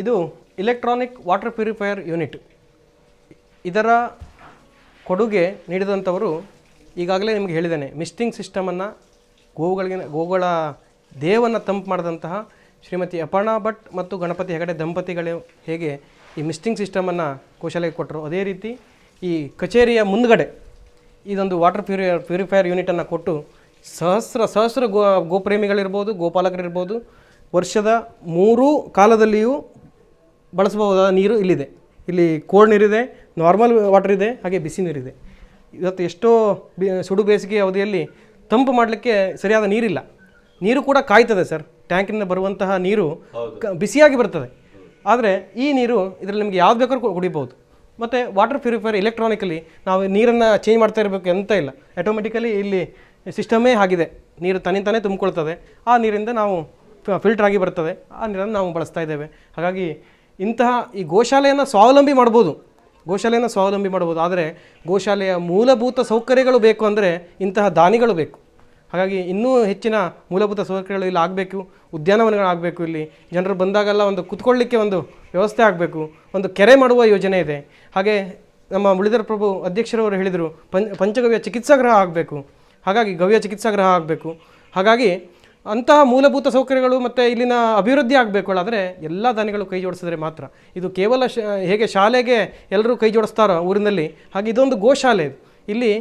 Speaker 1: ಇದು ಇಲೆಕ್ಟ್ರಾನಿಕ್ ವಾಟರ್ ಪ್ಯೂರಿಫೈಯರ್ ಯೂನಿಟ್ ಇದರ ಕೊಡುಗೆ ನೀಡಿದಂಥವರು ಈಗಾಗಲೇ ನಿಮಗೆ ಹೇಳಿದ್ದೇನೆ. ಮಿಸ್ಟಿಂಗ್ ಸಿಸ್ಟಮನ್ನು ಗೋವುಗಳಿಗೆ ಗೋಗಳ ದೇಹವನ್ನು ತಂಪು ಮಾಡಿದಂತಹ ಶ್ರೀಮತಿ ಅಪರ್ಣಾ ಭಟ್ ಮತ್ತು ಗಣಪತಿ ಹೆಗಡೆ ದಂಪತಿಗಳು ಹೇಗೆ ಈ ಮಿಸ್ಟಿಂಗ್ ಸಿಸ್ಟಮನ್ನು ಕೌಶಲ್ಯಕ್ಕೆ ಕೊಟ್ಟರು. ಅದೇ ರೀತಿ ಈ ಕಚೇರಿಯ ಮುಂದಗಡೆ ಇದೊಂದು ವಾಟರ್ ಪ್ಯೂರಿ ಪ್ಯೂರಿಫೈಯರ್ ಯೂನಿಟನ್ನು ಕೊಟ್ಟು ಸಹಸ್ರ ಸಹಸ್ರ ಗೋ ಗೋಪ್ರೇಮಿಗಳಿರ್ಬೋದು ಗೋಪಾಲಕರಿರ್ಬೋದು ವರ್ಷದ ಮೂರೂ ಕಾಲದಲ್ಲಿಯೂ ಬಳಸಬಹುದಾದ ನೀರು ಇಲ್ಲಿದೆ. ಇಲ್ಲಿ ಕೋಲ್ಡ್ ನೀರಿದೆ ನಾರ್ಮಲ್ ವಾಟರ್ ಇದೆ ಹಾಗೆ ಬಿಸಿ ನೀರಿದೆ. ಇವತ್ತು ಎಷ್ಟೋ ಬಿ ಸುಡು ಬೇಸಿಗೆ ಅವಧಿಯಲ್ಲಿ ತಂಪು ಮಾಡಲಿಕ್ಕೆ ಸರಿಯಾದ ನೀರಿಲ್ಲ. ನೀರು ಕೂಡ ಕಾಯ್ತದೆ ಸರ್. ಟ್ಯಾಂಕಿನಿಂದ ಬರುವಂತಹ ನೀರು ಬಿಸಿಯಾಗಿ ಬರ್ತದೆ. ಆದರೆ ಈ ನೀರು ಇದರಲ್ಲಿ ನಿಮಗೆ ಯಾವ್ದು ಬೇಕಾದ್ರೂ ಕುಡಿಬೋದು. ಮತ್ತು ವಾಟರ್ ಪ್ಯೂರಿಫೈಯರ್ ಎಲೆಕ್ಟ್ರಾನಿಕಲಿ ನಾವು ನೀರನ್ನು ಚೇಂಜ್ ಮಾಡ್ತಾ ಇರಬೇಕು ಅಂತ ಇಲ್ಲ. ಆಟೋಮೆಟಿಕಲಿ ಇಲ್ಲಿ ಸಿಸ್ಟಮೇ ಆಗಿದೆ. ನೀರು ತನ್ನಿಂತಾನೇ ತುಂಬಿಕೊಳ್ತದೆ. ಆ ನೀರಿಂದ ನಾವು ಫಿಲ್ಟರ್ ಆಗಿ ಬರ್ತದೆ. ಆ ನೀರನ್ನು ನಾವು ಬಳಸ್ತಾ ಇದ್ದೇವೆ. ಹಾಗಾಗಿ ಇಂತಹ ಈ ಗೋಶಾಲೆಯನ್ನು ಸ್ವಾವಲಂಬಿ ಮಾಡ್ಬೋದು. ಗೋಶಾಲೆಯನ್ನು ಸ್ವಾವಲಂಬಿ ಮಾಡ್ಬೋದು. ಆದರೆ ಗೋಶಾಲೆಯ ಮೂಲಭೂತ ಸೌಕರ್ಯಗಳು ಬೇಕು ಅಂದರೆ ಇಂತಹ ದಾನಿಗಳು ಬೇಕು. ಹಾಗಾಗಿ ಇನ್ನೂ ಹೆಚ್ಚಿನ ಮೂಲಭೂತ ಸೌಕರ್ಯಗಳು ಇಲ್ಲಿ ಆಗಬೇಕು, ಉದ್ಯಾನವನಗಳು ಆಗಬೇಕು ಇಲ್ಲಿ. ಜನರು ಬಂದಾಗೆಲ್ಲ ಒಂದು ಕುತ್ಕೊಳ್ಳಿಕ್ಕೆ ಒಂದು ವ್ಯವಸ್ಥೆ ಆಗಬೇಕು, ಒಂದು ಕೆರೆ ಮಾಡುವ ಯೋಜನೆ ಇದೆ. ಹಾಗೆ ನಮ್ಮ ಮುಳಿದರ ಪ್ರಭು ಅಧ್ಯಕ್ಷರವರು ಹೇಳಿದರು, ಪಂಚ, ಪಂಚಗವ್ಯ ಚಿಕಿತ್ಸಾಗೃಹ ಆಗಬೇಕು. ಹಾಗಾಗಿ ಗವ್ಯ ಚಿಕಿತ್ಸಾಗೃಹ ಆಗಬೇಕು. ಹಾಗಾಗಿ ಅಂತಹ ಮೂಲಭೂತ ಸೌಕರ್ಯಗಳು ಮತ್ತು ಇಲ್ಲಿನ ಅಭಿವೃದ್ಧಿ ಆಗಬೇಕು. ಆದರೆ ಎಲ್ಲ ದಾನಿಗಳು ಕೈ ಜೋಡಿಸಿದ್ರೆ ಮಾತ್ರ. ಇದು ಕೇವಲ ಶ, ಹೇಗೆ ಶಾಲೆಗೆ ಎಲ್ಲರೂ ಕೈ ಜೋಡಿಸ್ತಾರೋ ಊರಿನಲ್ಲಿ, ಹಾಗೆ ಇದೊಂದು ಗೋಶಾಲೆ ಇಲ್ಲಿ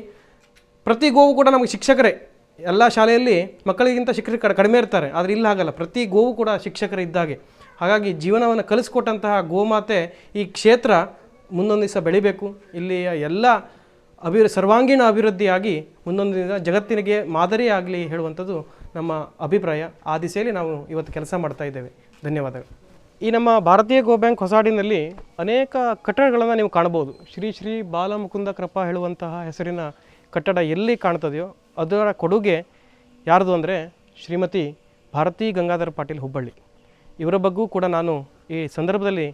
Speaker 1: ಪ್ರತಿ ಗೋವು ಕೂಡ ನಮಗೆ ಶಿಕ್ಷಕರೇ ಎಲ್ಲ ಶಾಲೆಯಲ್ಲಿ ಮಕ್ಕಳಿಗಿಂತ ಶಿಕ್ಷಕರು ಕಡ- ಕಡಿಮೆ ಇರ್ತಾರೆ, ಆದರೆ ಇಲ್ಲಿ ಹಾಗಲ್ಲ. ಪ್ರತಿ ಗೋವು ಕೂಡ ಶಿಕ್ಷಕರು ಇದ್ದಾಗೆ. ಹಾಗಾಗಿ ಜೀವನವನ್ನು ಕಲಿಸ್ಕೊಟ್ಟಂತಹ ಗೋಮಾತೆ ಈ ಕ್ಷೇತ್ರ ಮುಂದೊಂದು ದಿವಸ ಬೆಳಿಬೇಕು. ಇಲ್ಲಿಯ ಎಲ್ಲ ಅಭಿ ಸರ್ವಾಂಗೀಣ ಅಭಿವೃದ್ಧಿಯಾಗಿ ಮುಂದೊಂದು ದಿನ ಜಗತ್ತಿನಿಗೆ ಮಾದರಿಯಾಗಲಿ ಹೇಳುವಂಥದ್ದು ನಮ್ಮ ಅಭಿಪ್ರಾಯ. ಆ ದಿಸೆಯಲ್ಲಿ ನಾವು ಇವತ್ತು ಕೆಲಸ ಮಾಡ್ತಾ ಇದ್ದೇವೆ. ಧನ್ಯವಾದಗಳು. ಈ ನಮ್ಮ ಭಾರತೀಯ ಗೋ ಬ್ಯಾಂಕ್ ಹೊಸಾಡಿನಲ್ಲಿ ಅನೇಕ ಕಟ್ಟಡಗಳನ್ನು ನೀವು ಕಾಣಬಹುದು. ಶ್ರೀ ಶ್ರೀ ಬಾಲಮುಕುಂದ ಕೃಪಾ ಹೇಳುವಂತಹ ಹೆಸರಿನ ಕಟ್ಟಡ ಎಲ್ಲಿ ಕಾಣ್ತದೆಯೋ ಅದರ ಕೊಡುಗೆ ಯಾರ್ದು ಅಂದರೆ ಶ್ರೀಮತಿ ಭಾರತಿ ಗಂಗಾಧರ ಪಾಟೀಲ್ ಹುಬ್ಬಳ್ಳಿ. ಇವರ ಬಗ್ಗೂ ಕೂಡ ನಾನು ಈ ಸಂದರ್ಭದಲ್ಲಿ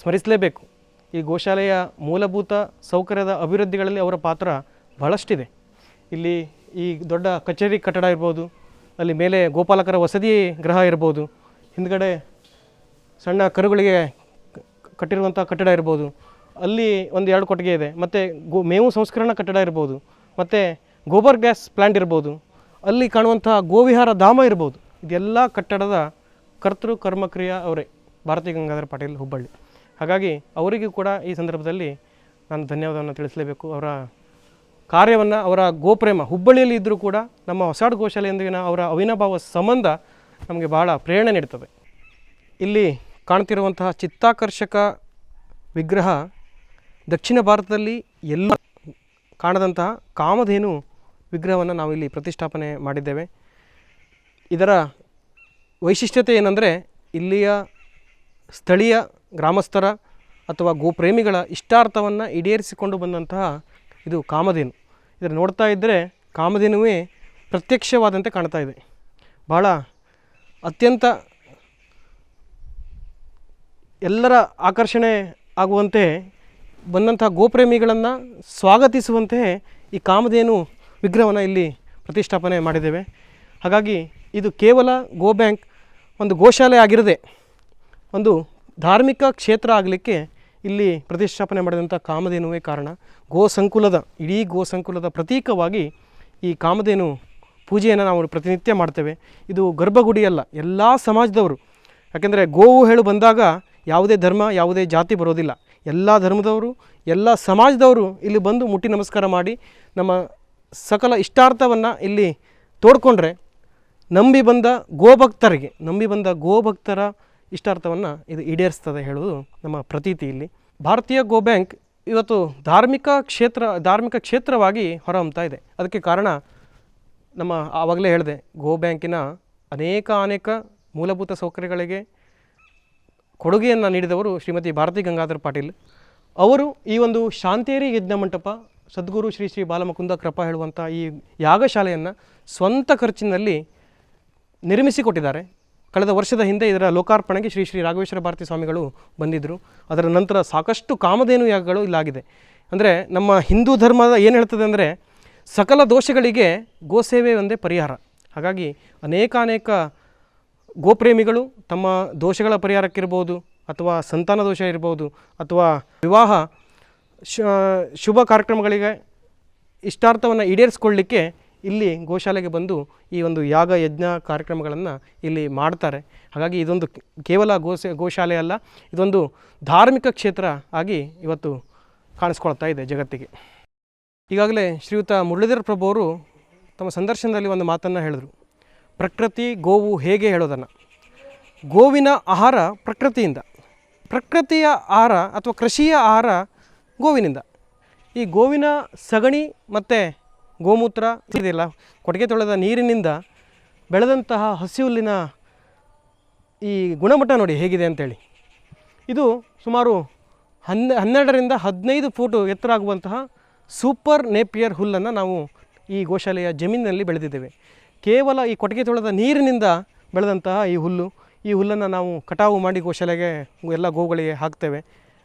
Speaker 1: ಸ್ಮರಿಸಲೇಬೇಕು. ಈ ಗೋಶಾಲೆಯ ಮೂಲಭೂತ ಸೌಕರ್ಯದ ಅಭಿವೃದ್ಧಿಗಳಲ್ಲಿ ಅವರ ಪಾತ್ರ ಬಹಳಷ್ಟಿದೆ. ಇಲ್ಲಿ ಈ ದೊಡ್ಡ ಕಚೇರಿ ಕಟ್ಟಡ ಇರ್ಬೋದು, ಅಲ್ಲಿ ಮೇಲೆ ಗೋಪಾಲಕರ ವಸತಿ ಗೃಹ ಇರ್ಬೋದು, ಹಿಂದ್ಗಡೆ ಸಣ್ಣ ಕರುಗಳಿಗೆ ಕಟ್ಟಿರುವಂಥ ಕಟ್ಟಡ ಇರ್ಬೋದು, ಅಲ್ಲಿ ಒಂದು ಎರಡು ಕೊಟ್ಟಿಗೆ ಇದೆ, ಮತ್ತು ಗೋ ಮೇವು ಸಂಸ್ಕರಣಾ ಕಟ್ಟಡ ಇರ್ಬೋದು ಮತ್ತು ಗೋಬರ್ ಗ್ಯಾಸ್ ಪ್ಲ್ಯಾಂಟ್ ಇರ್ಬೋದು, ಅಲ್ಲಿ ಕಾಣುವಂಥ ಗೋವಿಹಾರ ಧಾಮ ಇರ್ಬೋದು, ಇದೆಲ್ಲ ಕಟ್ಟಡದ ಕರ್ತೃ ಕರ್ಮಕ್ರಿಯ ಅವರೇ, ಭಾರತೀಯ ಗಂಗಾಧರ ಪಾಟೀಲ್ ಹುಬ್ಬಳ್ಳಿ. ಹಾಗಾಗಿ ಅವರಿಗೂ ಕೂಡ ಈ ಸಂದರ್ಭದಲ್ಲಿ ನಾನು ಧನ್ಯವಾದವನ್ನು ತಿಳಿಸಲೇಬೇಕು. ಅವರ ಕಾರ್ಯವನ್ನು, ಅವರ ಗೋಪ್ರೇಮ, ಹುಬ್ಬಳ್ಳಿಯಲ್ಲಿ ಇದ್ದರೂ ಕೂಡ ನಮ್ಮ ಹೊಸಾಡ್ ಗೋಶಾಲೆಯೊಂದಿಗಿನ ಅವರ ಅವಿನಾಭಾವ ಸಂಬಂಧ ನಮಗೆ ಬಹಳ ಪ್ರೇರಣೆ ನೀಡ್ತದೆ ಇಲ್ಲಿ ಕಾಣ್ತಿರುವಂತಹ ಚಿತ್ತಾಕರ್ಷಕ ವಿಗ್ರಹ ದಕ್ಷಿಣ ಭಾರತದಲ್ಲಿ ಎಲ್ಲ ಕಾಣದಂತಹ ಕಾಮಧೇನು ವಿಗ್ರಹವನ್ನು ಇಲ್ಲಿ ಪ್ರತಿಷ್ಠಾಪನೆ ಮಾಡಿದ್ದೇವೆ. ಇದರ ವೈಶಿಷ್ಟ್ಯತೆ ಏನಂದರೆ ಇಲ್ಲಿಯ ಸ್ಥಳೀಯ ಗ್ರಾಮಸ್ಥರ ಅಥವಾ ಗೋಪ್ರೇಮಿಗಳ ಇಷ್ಟಾರ್ಥವನ್ನು ಈಡೇರಿಸಿಕೊಂಡು ಬಂದಂತಹ ಇದು ಕಾಮಧೇನು. ಇದನ್ನು ನೋಡ್ತಾ ಇದ್ದರೆ ಕಾಮಧೇನುವೇ ಪ್ರತ್ಯಕ್ಷವಾದಂತೆ ಕಾಣ್ತಾ ಇದೆ. ಬಹಳ ಅತ್ಯಂತ ಎಲ್ಲರ ಆಕರ್ಷಣೆ ಆಗುವಂತೆ ಬಂದಂಥ ಗೋಪ್ರೇಮಿಗಳನ್ನು ಸ್ವಾಗತಿಸುವಂತೆ ಈ ಕಾಮಧೇನು ವಿಗ್ರಹವನ್ನು ಇಲ್ಲಿ ಪ್ರತಿಷ್ಠಾಪನೆ ಮಾಡಿದ್ದೇವೆ. ಹಾಗಾಗಿ ಇದು ಕೇವಲ ಗೋ ಬ್ಯಾಂಕ್ ಒಂದು ಗೋಶಾಲೆ ಆಗಿರದೆ ಒಂದು ಧಾರ್ಮಿಕ ಕ್ಷೇತ್ರ ಆಗಲಿಕ್ಕೆ ಇಲ್ಲಿ ಪ್ರತಿಷ್ಠಾಪನೆ ಮಾಡಿದಂಥ ಕಾಮಧೇನುವೇ ಕಾರಣ. ಗೋ ಸಂಕುಲದ, ಇಡೀ ಗೋ ಸಂಕುಲದ ಪ್ರತೀಕವಾಗಿ ಈ ಕಾಮಧೇನು ಪೂಜೆಯನ್ನು ನಾವು ಪ್ರತಿನಿತ್ಯ ಮಾಡ್ತೇವೆ. ಇದು ಗರ್ಭಗುಡಿಯಲ್ಲ, ಎಲ್ಲ ಸಮಾಜದವರು. ಯಾಕೆಂದರೆ ಗೋವು ಹೇಳು ಬಂದಾಗ ಯಾವುದೇ ಧರ್ಮ, ಯಾವುದೇ ಜಾತಿ ಬರೋದಿಲ್ಲ. ಎಲ್ಲ ಧರ್ಮದವರು, ಎಲ್ಲ ಸಮಾಜದವರು ಇಲ್ಲಿ ಬಂದು ಮುಟ್ಟಿ ನಮಸ್ಕಾರ ಮಾಡಿ ನಮ್ಮ ಸಕಲ ಇಷ್ಟಾರ್ಥವನ್ನು ಇಲ್ಲಿ ತೋಡ್ಕೊಂಡ್ರೆ ನಂಬಿ ಬಂದ ಗೋಭಕ್ತರಿಗೆ, ನಂಬಿ ಬಂದ ಗೋಭಕ್ತರ ಇಷ್ಟಾರ್ಥವನ್ನು ಇದು ಈಡೇರಿಸ್ತದೆ ಹೇಳುವುದು ನಮ್ಮ ಪ್ರತೀತಿ ಇಲ್ಲಿ. ಭಾರತೀಯ ಗೋ ಬ್ಯಾಂಕ್ ಇವತ್ತು ಧಾರ್ಮಿಕ ಕ್ಷೇತ್ರ, ಧಾರ್ಮಿಕ ಕ್ಷೇತ್ರವಾಗಿ ಹೊರಹೊಮ್ತಾ ಇದೆ. ಅದಕ್ಕೆ ಕಾರಣ ನಮ್ಮ ಆವಾಗಲೇ ಹೇಳಿದೆ, ಗೋ ಬ್ಯಾಂಕಿನ ಅನೇಕ ಅನೇಕ ಮೂಲಭೂತ ಸೌಕರ್ಯಗಳಿಗೆ ಕೊಡುಗೆಯನ್ನು ನೀಡಿದವರು ಶ್ರೀಮತಿ ಭಾರತಿ ಗಂಗಾಧರ್ ಪಾಟೀಲ್. ಅವರು ಈ ಒಂದು ಶಾಂತೇರಿ ಯಜ್ಞ ಮಂಟಪ ಸದ್ಗುರು ಶ್ರೀ ಶ್ರೀ ಬಾಲಮಕುಂದ ಕೃಪಾ ಹೇಳುವಂಥ ಈ ಯಾಗಶಾಲೆಯನ್ನು ಸ್ವಂತ ಖರ್ಚಿನಲ್ಲಿ ನಿರ್ಮಿಸಿಕೊಟ್ಟಿದ್ದಾರೆ. ಕಳೆದ ವರ್ಷದ ಹಿಂದೆ ಇದರ ಲೋಕಾರ್ಪಣೆಗೆ ಶ್ರೀ ಶ್ರೀ ರಾಘವೇಶ್ವರ ಭಾರತಿ ಸ್ವಾಮಿಗಳು ಬಂದಿದ್ದರು ಅದರ ನಂತರ ಸಾಕಷ್ಟು ಕಾಮಧೇನು ಯಾಗಗಳು ಇಲ್ಲಾಗಿದೆ ಅಂದರೆ ನಮ್ಮ ಹಿಂದೂ ಧರ್ಮದ ಏನು ಹೇಳ್ತದೆ ಅಂದರೆ ಸಕಲ ದೋಷಗಳಿಗೆ ಗೋಸೇವೆ ಒಂದೇ ಪರಿಹಾರ. ಹಾಗಾಗಿ ಅನೇಕಾನೇಕ ಗೋಪ್ರೇಮಿಗಳು ತಮ್ಮ ದೋಷಗಳ ಪರಿಹಾರಕ್ಕಿರ್ಬೋದು ಅಥವಾ ಸಂತಾನ ದೋಷ ಇರ್ಬೋದು ಅಥವಾ ವಿವಾಹ ಶುಭ ಕಾರ್ಯಕ್ರಮಗಳಿಗೆ ಇಷ್ಟಾರ್ಥವನ್ನು ಈಡೇರಿಸ್ಕೊಳ್ಳಿಕ್ಕೆ ಇಲ್ಲಿ ಗೋಶಾಲೆಗೆ ಬಂದು ಈ ಒಂದು ಯಾಗ, ಯಜ್ಞ ಕಾರ್ಯಕ್ರಮಗಳನ್ನು ಇಲ್ಲಿ ಮಾಡ್ತಾರೆ. ಹಾಗಾಗಿ ಇದೊಂದು ಕೇವಲ ಗೋಸೆ, ಗೋಶಾಲೆ ಅಲ್ಲ, ಇದೊಂದು ಧಾರ್ಮಿಕ ಕ್ಷೇತ್ರ ಆಗಿ ಇವತ್ತು ಕಾಣಿಸ್ಕೊಳ್ತಾ ಇದೆ ಜಗತ್ತಿಗೆ. ಈಗಾಗಲೇ ಶ್ರೀಯುತ ಮುರಳೀಧರ ಪ್ರಭು ಅವರು ತಮ್ಮ ಸಂದರ್ಶನದಲ್ಲಿ ಒಂದು ಮಾತನ್ನು ಹೇಳಿದರು. ಪ್ರಕೃತಿ ಗೋವು ಹೇಗೆ ಹೇಳೋದನ್ನು? ಗೋವಿನ ಆಹಾರ ಪ್ರಕೃತಿಯಿಂದ. ಪ್ರಕೃತಿಯ ಆಹಾರ ಅಥವಾ ಕೃಷಿಯ ಆಹಾರ ಗೋವಿನಿಂದ. ಈ ಗೋವಿನ ಸಗಣಿ ಮತ್ತು ಗೋಮೂತ್ರ ಇದೆಯಲ್ಲ ಕೊಟ್ಟಿಗೆ ತೊಳೆದ ನೀರಿನಿಂದ ಬೆಳೆದಂತಹ ಹಸಿ ಹುಲ್ಲಿನ ಈ ಗುಣಮಟ್ಟ ನೋಡಿ ಹೇಗಿದೆ ಅಂತೇಳಿ. ಇದು ಸುಮಾರು ಹನ್ನೆ, ಹನ್ನೆರಡರಿಂದ ಹದಿನೈದು ಫೂಟು ಎತ್ತರ ಆಗುವಂತಹ ಸೂಪರ್ ನೇಪಿಯರ್ ಹುಲ್ಲನ್ನು ನಾವು ಈ ಗೋಶಾಲೆಯ ಜಮೀನಿನಲ್ಲಿ ಬೆಳೆದಿದ್ದೇವೆ. ಕೇವಲ ಈ ಕೊಟ್ಟಿಗೆ ತೊಳೆದ ನೀರಿನಿಂದ ಬೆಳೆದಂತಹ ಈ ಹುಲ್ಲು. ಈ ಹುಲ್ಲನ್ನು ನಾವು ಕಟಾವು ಮಾಡಿ ಗೋಶಾಲೆಗೆ ಎಲ್ಲ ಗೋಗಳಿಗೆ ಹಾಕ್ತೇವೆ.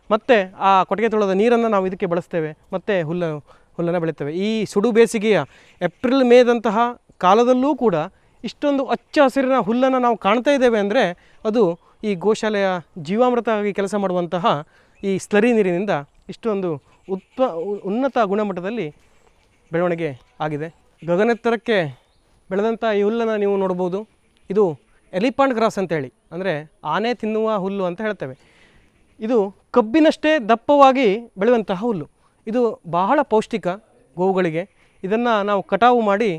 Speaker 1: ಮತ್ತು ಆ ಕೊಟ್ಟಿಗೆ ತೊಳೆದ ನೀರನ್ನು ನಾವು ಇದಕ್ಕೆ ಬಳಸ್ತೇವೆ. ಮತ್ತು ಹುಲ್ಲು, ಹುಲ್ಲನ್ನು ಬೆಳಿತೇವೆ ಈ ಸುಡು ಬೇಸಿಗೆಯ ಏಪ್ರಿಲ್ ಮೇದಂತಹ ಕಾಲದಲ್ಲೂ ಕೂಡ ಇಷ್ಟೊಂದು ಹಚ್ಚ ಹಸಿರಿನ ಹುಲ್ಲನ್ನು ನಾವು ಕಾಣ್ತಾ ಇದ್ದೇವೆ ಅಂದರೆ ಅದು ಈ ಗೋಶಾಲೆಯ ಜೀವಾಮೃತ ಆಗಿ ಕೆಲಸ ಮಾಡುವಂತಹ ಈ ಸ್ಲರಿ ನೀರಿನಿಂದ ಇಷ್ಟೊಂದು ಉತ್ಪ ಉನ್ನತ ಗುಣಮಟ್ಟದಲ್ಲಿ ಬೆಳವಣಿಗೆ ಆಗಿದೆ. ಗಗನೆತ್ತರಕ್ಕೆ ಬೆಳೆದಂಥ ಈ ಹುಲ್ಲನ್ನು ನೀವು ನೋಡ್ಬೋದು. ಇದು ಎಲಿಪಾಂಡ್ ಗ್ರಾಸ್ ಅಂತೇಳಿ. ಅಂದರೆ ಆನೆ ತಿನ್ನುವ ಹುಲ್ಲು ಅಂತ ಹೇಳ್ತೇವೆ. ಇದು ಕಬ್ಬಿನಷ್ಟೇ ದಪ್ಪವಾಗಿ ಬೆಳೆಯುವಂತಹ ಹುಲ್ಲು. ಇದು ಬಹಳ ಪೌಷ್ಟಿಕ ಗೋವುಗಳಿಗೆ. ಇದನ್ನು ನಾವು ಕಟಾವು ಮಾಡಿ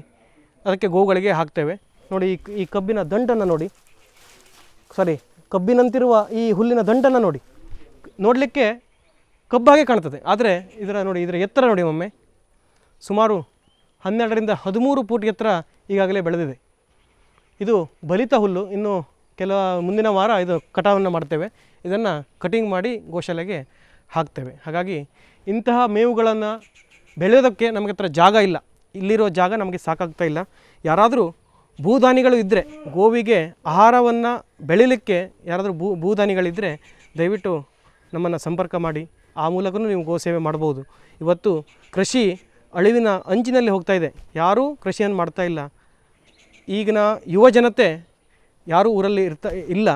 Speaker 1: ಅದಕ್ಕೆ ಗೋವುಗಳಿಗೆ ಹಾಕ್ತೇವೆ. ನೋಡಿ, ಈ ಕಬ್ಬಿನ ದಂಡನ್ನು ನೋಡಿ. ಸಾರಿ ಕಬ್ಬಿನಂತಿರುವ ಈ ಹುಲ್ಲಿನ ದಂಡನ್ನು ನೋಡಿ. ನೋಡಲಿಕ್ಕೆ ಕಬ್ಬಾಗೆ ಕಾಣ್ತದೆ. ಆದರೆ ಇದರ ನೋಡಿ, ಇದರ ಎತ್ತರ ನೋಡಿ ಒಮ್ಮೆ. ಸುಮಾರು ಹನ್ನೆರಡರಿಂದ ಹದಿಮೂರು ಫೂಟ್ ಎತ್ತರ ಈಗಾಗಲೇ ಬೆಳೆದಿದೆ. ಇದು ಬಲಿತ ಹುಲ್ಲು. ಇನ್ನು ಕೆಲ ಮುಂದಿನ ವಾರ ಇದು ಕಟಾವನ್ನು ಮಾಡ್ತೇವೆ. ಇದನ್ನು ಕಟಿಂಗ್ ಮಾಡಿ ಗೋಶಾಲೆಗೆ ಹಾಕ್ತೇವೆ. ಹಾಗಾಗಿ ಇಂತಹ ಮೇವುಗಳನ್ನು ಬೆಳೆಯೋದಕ್ಕೆ ನಮಗೆ ಹತ್ರ ಜಾಗ ಇಲ್ಲ. ಇಲ್ಲಿರೋ ಜಾಗ ನಮಗೆ ಸಾಕಾಗ್ತಾ ಇಲ್ಲ. ಯಾರಾದರೂ ಭೂದಾನಿಗಳು ಇದ್ದರೆ ಗೋವಿಗೆ ಆಹಾರವನ್ನು ಬೆಳಿಲಿಕ್ಕೆ ಯಾರಾದರೂ ಭೂ ಭೂದಾನಿಗಳಿದ್ದರೆ ದಯವಿಟ್ಟು ನಮ್ಮನ್ನು ಸಂಪರ್ಕ ಮಾಡಿ. ಆ ಮೂಲಕನೂ ನೀವು ಗೋ ಸೇವೆ ಮಾಡ್ಬೋದು ಇವತ್ತು ಕೃಷಿ ಅಳಿವಿನ ಅಂಚಿನಲ್ಲಿ ಹೋಗ್ತಾ ಇದೆ. ಯಾರೂ ಕೃಷಿಯನ್ನು ಮಾಡ್ತಾ ಇಲ್ಲ. ಈಗಿನ ಯುವ ಜನತೆ ಯಾರೂ ಊರಲ್ಲಿ ಇರ್ತಾ ಇಲ್ಲ.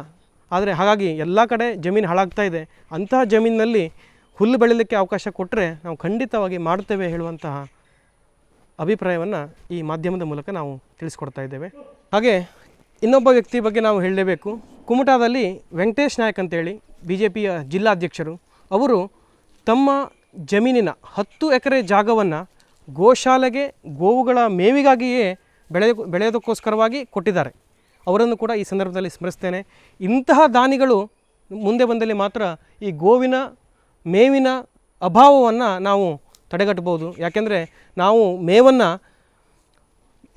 Speaker 1: ಆದರೆ ಹಾಗಾಗಿ ಎಲ್ಲ ಕಡೆ ಜಮೀನು ಹಾಳಾಗ್ತಾ ಇದೆ. ಅಂತಹ ಜಮೀನಿನಲ್ಲಿ ಹುಲ್ಲು ಬೆಳೀಲಿಕ್ಕೆ ಅವಕಾಶ ಕೊಟ್ಟರೆ ನಾವು ಖಂಡಿತವಾಗಿ ಮಾಡ್ತೇವೆ ಹೇಳುವಂತಹ ಅಭಿಪ್ರಾಯವನ್ನು ಈ ಮಾಧ್ಯಮದ ಮೂಲಕ ನಾವು ತಿಳಿಸ್ಕೊಡ್ತಾ ಇದ್ದೇವೆ. ಹಾಗೆ ಇನ್ನೊಬ್ಬ ವ್ಯಕ್ತಿ ಬಗ್ಗೆ ನಾವು ಹೇಳಲೇಬೇಕು. ಕುಮಟಾದಲ್ಲಿ ವೆಂಕಟೇಶ್ ನಾಯಕ್ ಅಂತೇಳಿ ಬಿ ಜೆ ಪಿಯ ಜಿಲ್ಲಾಧ್ಯಕ್ಷರು. ಅವರು ತಮ್ಮ ಜಮೀನಿನ ಹತ್ತು ಎಕರೆ ಜಾಗವನ್ನು ಗೋಶಾಲೆಗೆ ಗೋವುಗಳ ಮೇವಿಗಾಗಿಯೇ ಬೆಳೆ ಬೆಳೆಯೋದಕ್ಕೋಸ್ಕರವಾಗಿ ಕೊಟ್ಟಿದ್ದಾರೆ. ಅವರನ್ನು ಕೂಡ ಈ ಸಂದರ್ಭದಲ್ಲಿ ಸ್ಮರಿಸ್ತೇನೆ. ಇಂತಹ ದಾನಿಗಳು ಮುಂದೆ ಬಂದಲ್ಲಿ ಮಾತ್ರ ಈ ಗೋವಿನ ಮೇವಿನ ಅಭಾವವನ್ನು ನಾವು ತಡೆಗಟ್ಟಬಹುದು. ಯಾಕೆಂದರೆ ನಾವು ಮೇವನ್ನು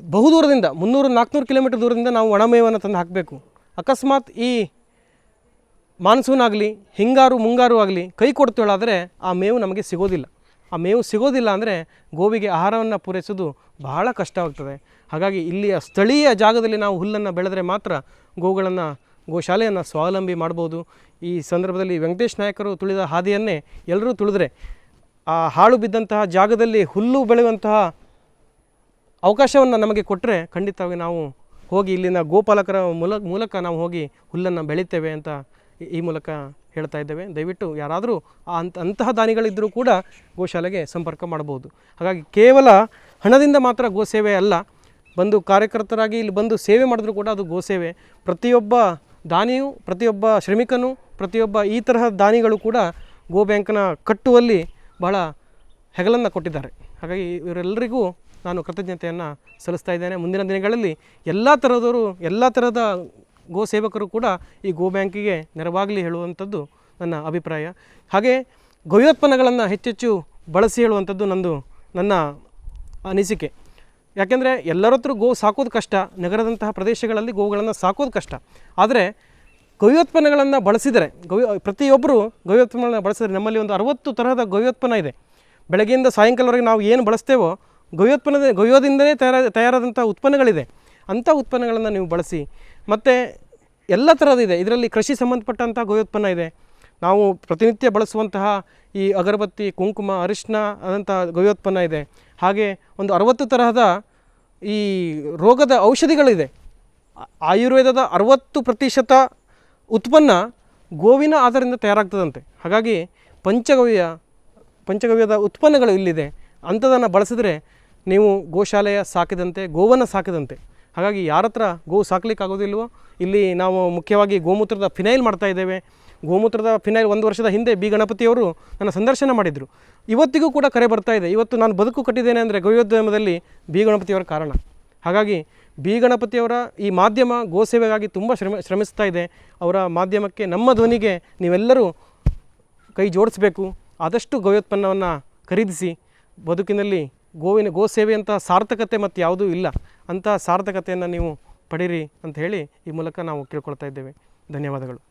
Speaker 1: ಬಹುದೂರದಿಂದ ಮುನ್ನೂರು ನಾಲ್ಕುನೂರು ಕಿಲೋಮೀಟರ್ ದೂರದಿಂದ ನಾವು ಒಣಮೇವನ್ನು ತಂದು ಹಾಕಬೇಕು. ಅಕಸ್ಮಾತ್ ಈ ಮಾನ್ಸೂನ್ ಆಗಲಿ ಹಿಂಗಾರು, ಮುಂಗಾರು ಆಗಲಿ ಕೈ ಕೊಡ್ತೇಳಾದರೆ ಆ ಮೇವು ನಮಗೆ ಸಿಗೋದಿಲ್ಲ. ಆ ಮೇವು ಸಿಗೋದಿಲ್ಲ ಅಂದರೆ ಗೋವಿಗೆ ಆಹಾರವನ್ನು ಪೂರೈಸೋದು ಬಹಳ ಕಷ್ಟವಾಗ್ತದೆ ಹಾಗಾಗಿ ಇಲ್ಲಿಯ ಸ್ಥಳೀಯ ಜಾಗದಲ್ಲಿ ನಾವು ಹುಲ್ಲನ್ನು ಬೆಳೆದರೆ ಮಾತ್ರ ಗೋವುಗಳನ್ನು ಗೋಶಾಲೆಯನ್ನು ಸ್ವಾವಲಂಬಿ ಮಾಡ್ಬೋದು. ಈ ಸಂದರ್ಭದಲ್ಲಿ ವೆಂಕಟೇಶ್ ನಾಯಕರು ತುಳಿದ ಹಾದಿಯನ್ನೇ ಎಲ್ಲರೂ ತುಳಿದ್ರೆ ಆ ಹಾಳು ಬಿದ್ದಂತಹ ಜಾಗದಲ್ಲಿ ಹುಲ್ಲು ಬೆಳೆಯುವಂತಹ ಅವಕಾಶವನ್ನು ನಮಗೆ ಕೊಟ್ಟರೆ ಖಂಡಿತವಾಗಿ ನಾವು ಹೋಗಿ ಇಲ್ಲಿನ ಗೋಪಾಲಕರ ಮೂಲ ಮೂಲಕ ನಾವು ಹೋಗಿ ಹುಲ್ಲನ್ನು ಬೆಳೀತೇವೆ ಅಂತ ಈ- ಮೂಲಕ ಹೇಳ್ತಾ ಇದ್ದೇವೆ. ದಯವಿಟ್ಟು ಯಾರಾದರೂ ಅಂತ, ಅಂತಹ ದಾನಿಗಳಿದ್ದರೂ ಕೂಡ ಗೋಶಾಲೆಗೆ ಸಂಪರ್ಕ ಮಾಡಬಹುದು. ಹಾಗಾಗಿ ಕೇವಲ ಹಣದಿಂದ ಮಾತ್ರ ಗೋಸೇವೆ ಅಲ್ಲ, ಬಂದು ಕಾರ್ಯಕರ್ತರಾಗಿ ಇಲ್ಲಿ ಬಂದು ಸೇವೆ ಮಾಡಿದ್ರು ಕೂಡ ಅದು ಗೋಸೇವೆ ಪ್ರತಿಯೊಬ್ಬ ದಾನಿಯು, ಪ್ರತಿಯೊಬ್ಬ ಶ್ರಮಿಕನು, ಪ್ರತಿಯೊಬ್ಬ ಈ ತರಹ ದಾನಿಗಳು ಕೂಡ ಗೋ ಬ್ಯಾಂಕ್ನ ಕಟ್ಟುವಲ್ಲಿ ಬಹಳ ಹೆಗಲನ್ನು ಕೊಟ್ಟಿದ್ದಾರೆ. ಹಾಗಾಗಿ ಇವರೆಲ್ಲರಿಗೂ ನಾನು ಕೃತಜ್ಞತೆಯನ್ನು ಸಲ್ಲಿಸ್ತಾ ಇದ್ದೇನೆ. ಮುಂದಿನ ದಿನಗಳಲ್ಲಿ ಎಲ್ಲ ಥರದವರು ಎಲ್ಲ ಥರದ ಗೋ ಸೇವಕರು ಕೂಡ ಈ ಗೋ ಬ್ಯಾಂಕಿಗೆ ನೆರವಾಗಲಿ ಹೇಳುವಂಥದ್ದು ನನ್ನ ಅಭಿಪ್ರಾಯ. ಹಾಗೆ ಗವ್ಯೋತ್ಪನ್ನಗಳನ್ನು ಹೆಚ್ಚೆಚ್ಚು ಬಳಸಿ ಹೇಳುವಂಥದ್ದು ನಂದು, ನನ್ನ ಅನಿಸಿಕೆ. ಯಾಕೆಂದರೆ ಎಲ್ಲರ ಹತ್ರ ಗೋ ಸಾಕೋದು ಕಷ್ಟ, ನಗರದಂತಹ ಪ್ರದೇಶಗಳಲ್ಲಿ ಗೋವುಗಳನ್ನು ಸಾಕೋದು ಕಷ್ಟ. ಆದರೆ ಗವ್ಯೋತ್ಪನ್ನಗಳನ್ನು ಬಳಸಿದರೆ ಗವ್ಯ ಪ್ರತಿಯೊಬ್ಬರು ಗವ್ಯೋತ್ಪನ್ನಗಳನ್ನು ಬಳಸಿದರೆ ನಮ್ಮಲ್ಲಿ ಒಂದು ಅರವತ್ತು ತರಹದ ಗವ್ಯೋತ್ಪನ್ನ ಇದೆ. ಬೆಳಗ್ಗೆಯಿಂದ ಸಾಯಂಕಾಲವರೆಗೆ ನಾವು ಏನು ಬಳಸ್ತೇವೋ ಗವ್ಯೋತ್ಪನ್ನದ ಗೋಯೋದಿಂದಲೇ ತಯಾರ ತಯಾರಾದಂಥ ಉತ್ಪನ್ನಗಳಿದೆ. ಅಂಥ ಉತ್ಪನ್ನಗಳನ್ನು ನೀವು ಬಳಸಿ. ಮತ್ತು ಎಲ್ಲ ಥರದಿದೆ ಇದರಲ್ಲಿ ಕೃಷಿ ಸಂಬಂಧಪಟ್ಟಂಥ ಗೋಯೋತ್ಪನ್ನ ಇದೆ. ನಾವು ಪ್ರತಿನಿತ್ಯ ಬಳಸುವಂತಹ ಈ ಅಗರಬತ್ತಿ, ಕುಂಕುಮ ಅರಿಶಿನ ಆದಂಥ ಗೋಯೋತ್ಪನ್ನ ಇದೆ. ಹಾಗೆ ಒಂದು ಅರವತ್ತು ತರಹದ ಈ ರೋಗದ ಔಷಧಿಗಳಿದೆ. ಆಯುರ್ವೇದದ ಅರವತ್ತು ಪ್ರತಿಶತ ಉತ್ಪನ್ನ ಗೋವಿನ ಆಧಾರದಿಂದ ತಯಾರಾಗ್ತದಂತೆ. ಹಾಗಾಗಿ ಪಂಚಗವ್ಯ, ಪಂಚಗವ್ಯದ ಉತ್ಪನ್ನಗಳು ಇಲ್ಲಿದೆ. ಅಂಥದನ್ನು ಬಳಸಿದ್ರೆ ನೀವು ಗೋಶಾಲೆಯ ಸಾಕಿದಂತೆ, ಗೋವನ್ನು ಸಾಕಿದಂತೆ ಹಾಗಾಗಿ ಯಾರ ಹತ್ರ ಗೋ ಸಾಕ್ಲಿಕ್ಕಾಗೋದಿಲ್ವೋ, ಇಲ್ಲಿ ನಾವು ಮುಖ್ಯವಾಗಿ ಗೋಮೂತ್ರದ ಫಿನೈಲ್ ಮಾಡ್ತಾ ಇದ್ದೇವೆ. ಗೋಮೂತ್ರದ ಫಿನೈಲ್ ಒಂದು ವರ್ಷದ ಹಿಂದೆ ಬಿ. ಗಣಪತಿಯವರು ನನ್ನ ಸಂದರ್ಶನ ಮಾಡಿದರು. ಇವತ್ತಿಗೂ ಕೂಡ ಕರೆ ಬರ್ತಾ ಇದೆ. ಇವತ್ತು ನಾನು ಬದುಕು ಕಟ್ಟಿದ್ದೇನೆ ಅಂದರೆ ಗೋಯೋದ್ಯಮದಲ್ಲಿ ಬಿ. ಗಣಪತಿಯವರ ಕಾರಣ. ಹಾಗಾಗಿ ಬಿ. ಗಣಪತಿಯವರ ಈ ಮಾಧ್ಯಮ ಗೋಸೇವೆಗಾಗಿ ತುಂಬ ಶ್ರಮ, ಶ್ರಮಿಸ್ತಾ ಇದೆ. ಅವರ ಮಾಧ್ಯಮಕ್ಕೆ ನಮ್ಮ ಧ್ವನಿಗೆ ನೀವೆಲ್ಲರೂ ಕೈ ಜೋಡಿಸ್ಬೇಕು. ಆದಷ್ಟು ಗವ್ಯೋತ್ಪನ್ನವನ್ನು ಖರೀದಿಸಿ. ಬದುಕಿನಲ್ಲಿ ಗೋವಿನ, ಗೋ ಸೇವೆಯಂಥ ಸಾರ್ಥಕತೆ ಮತ್ತು ಯಾವುದೂ ಇಲ್ಲ. ಅಂಥ ಸಾರ್ಥಕತೆಯನ್ನು ನೀವು ಪಡೀರಿ ಅಂತ ಹೇಳಿ ಈ ಮೂಲಕ ನಾವು ಕೇಳ್ಕೊಳ್ತಾ ಇದ್ದೇವೆ. ಧನ್ಯವಾದಗಳು.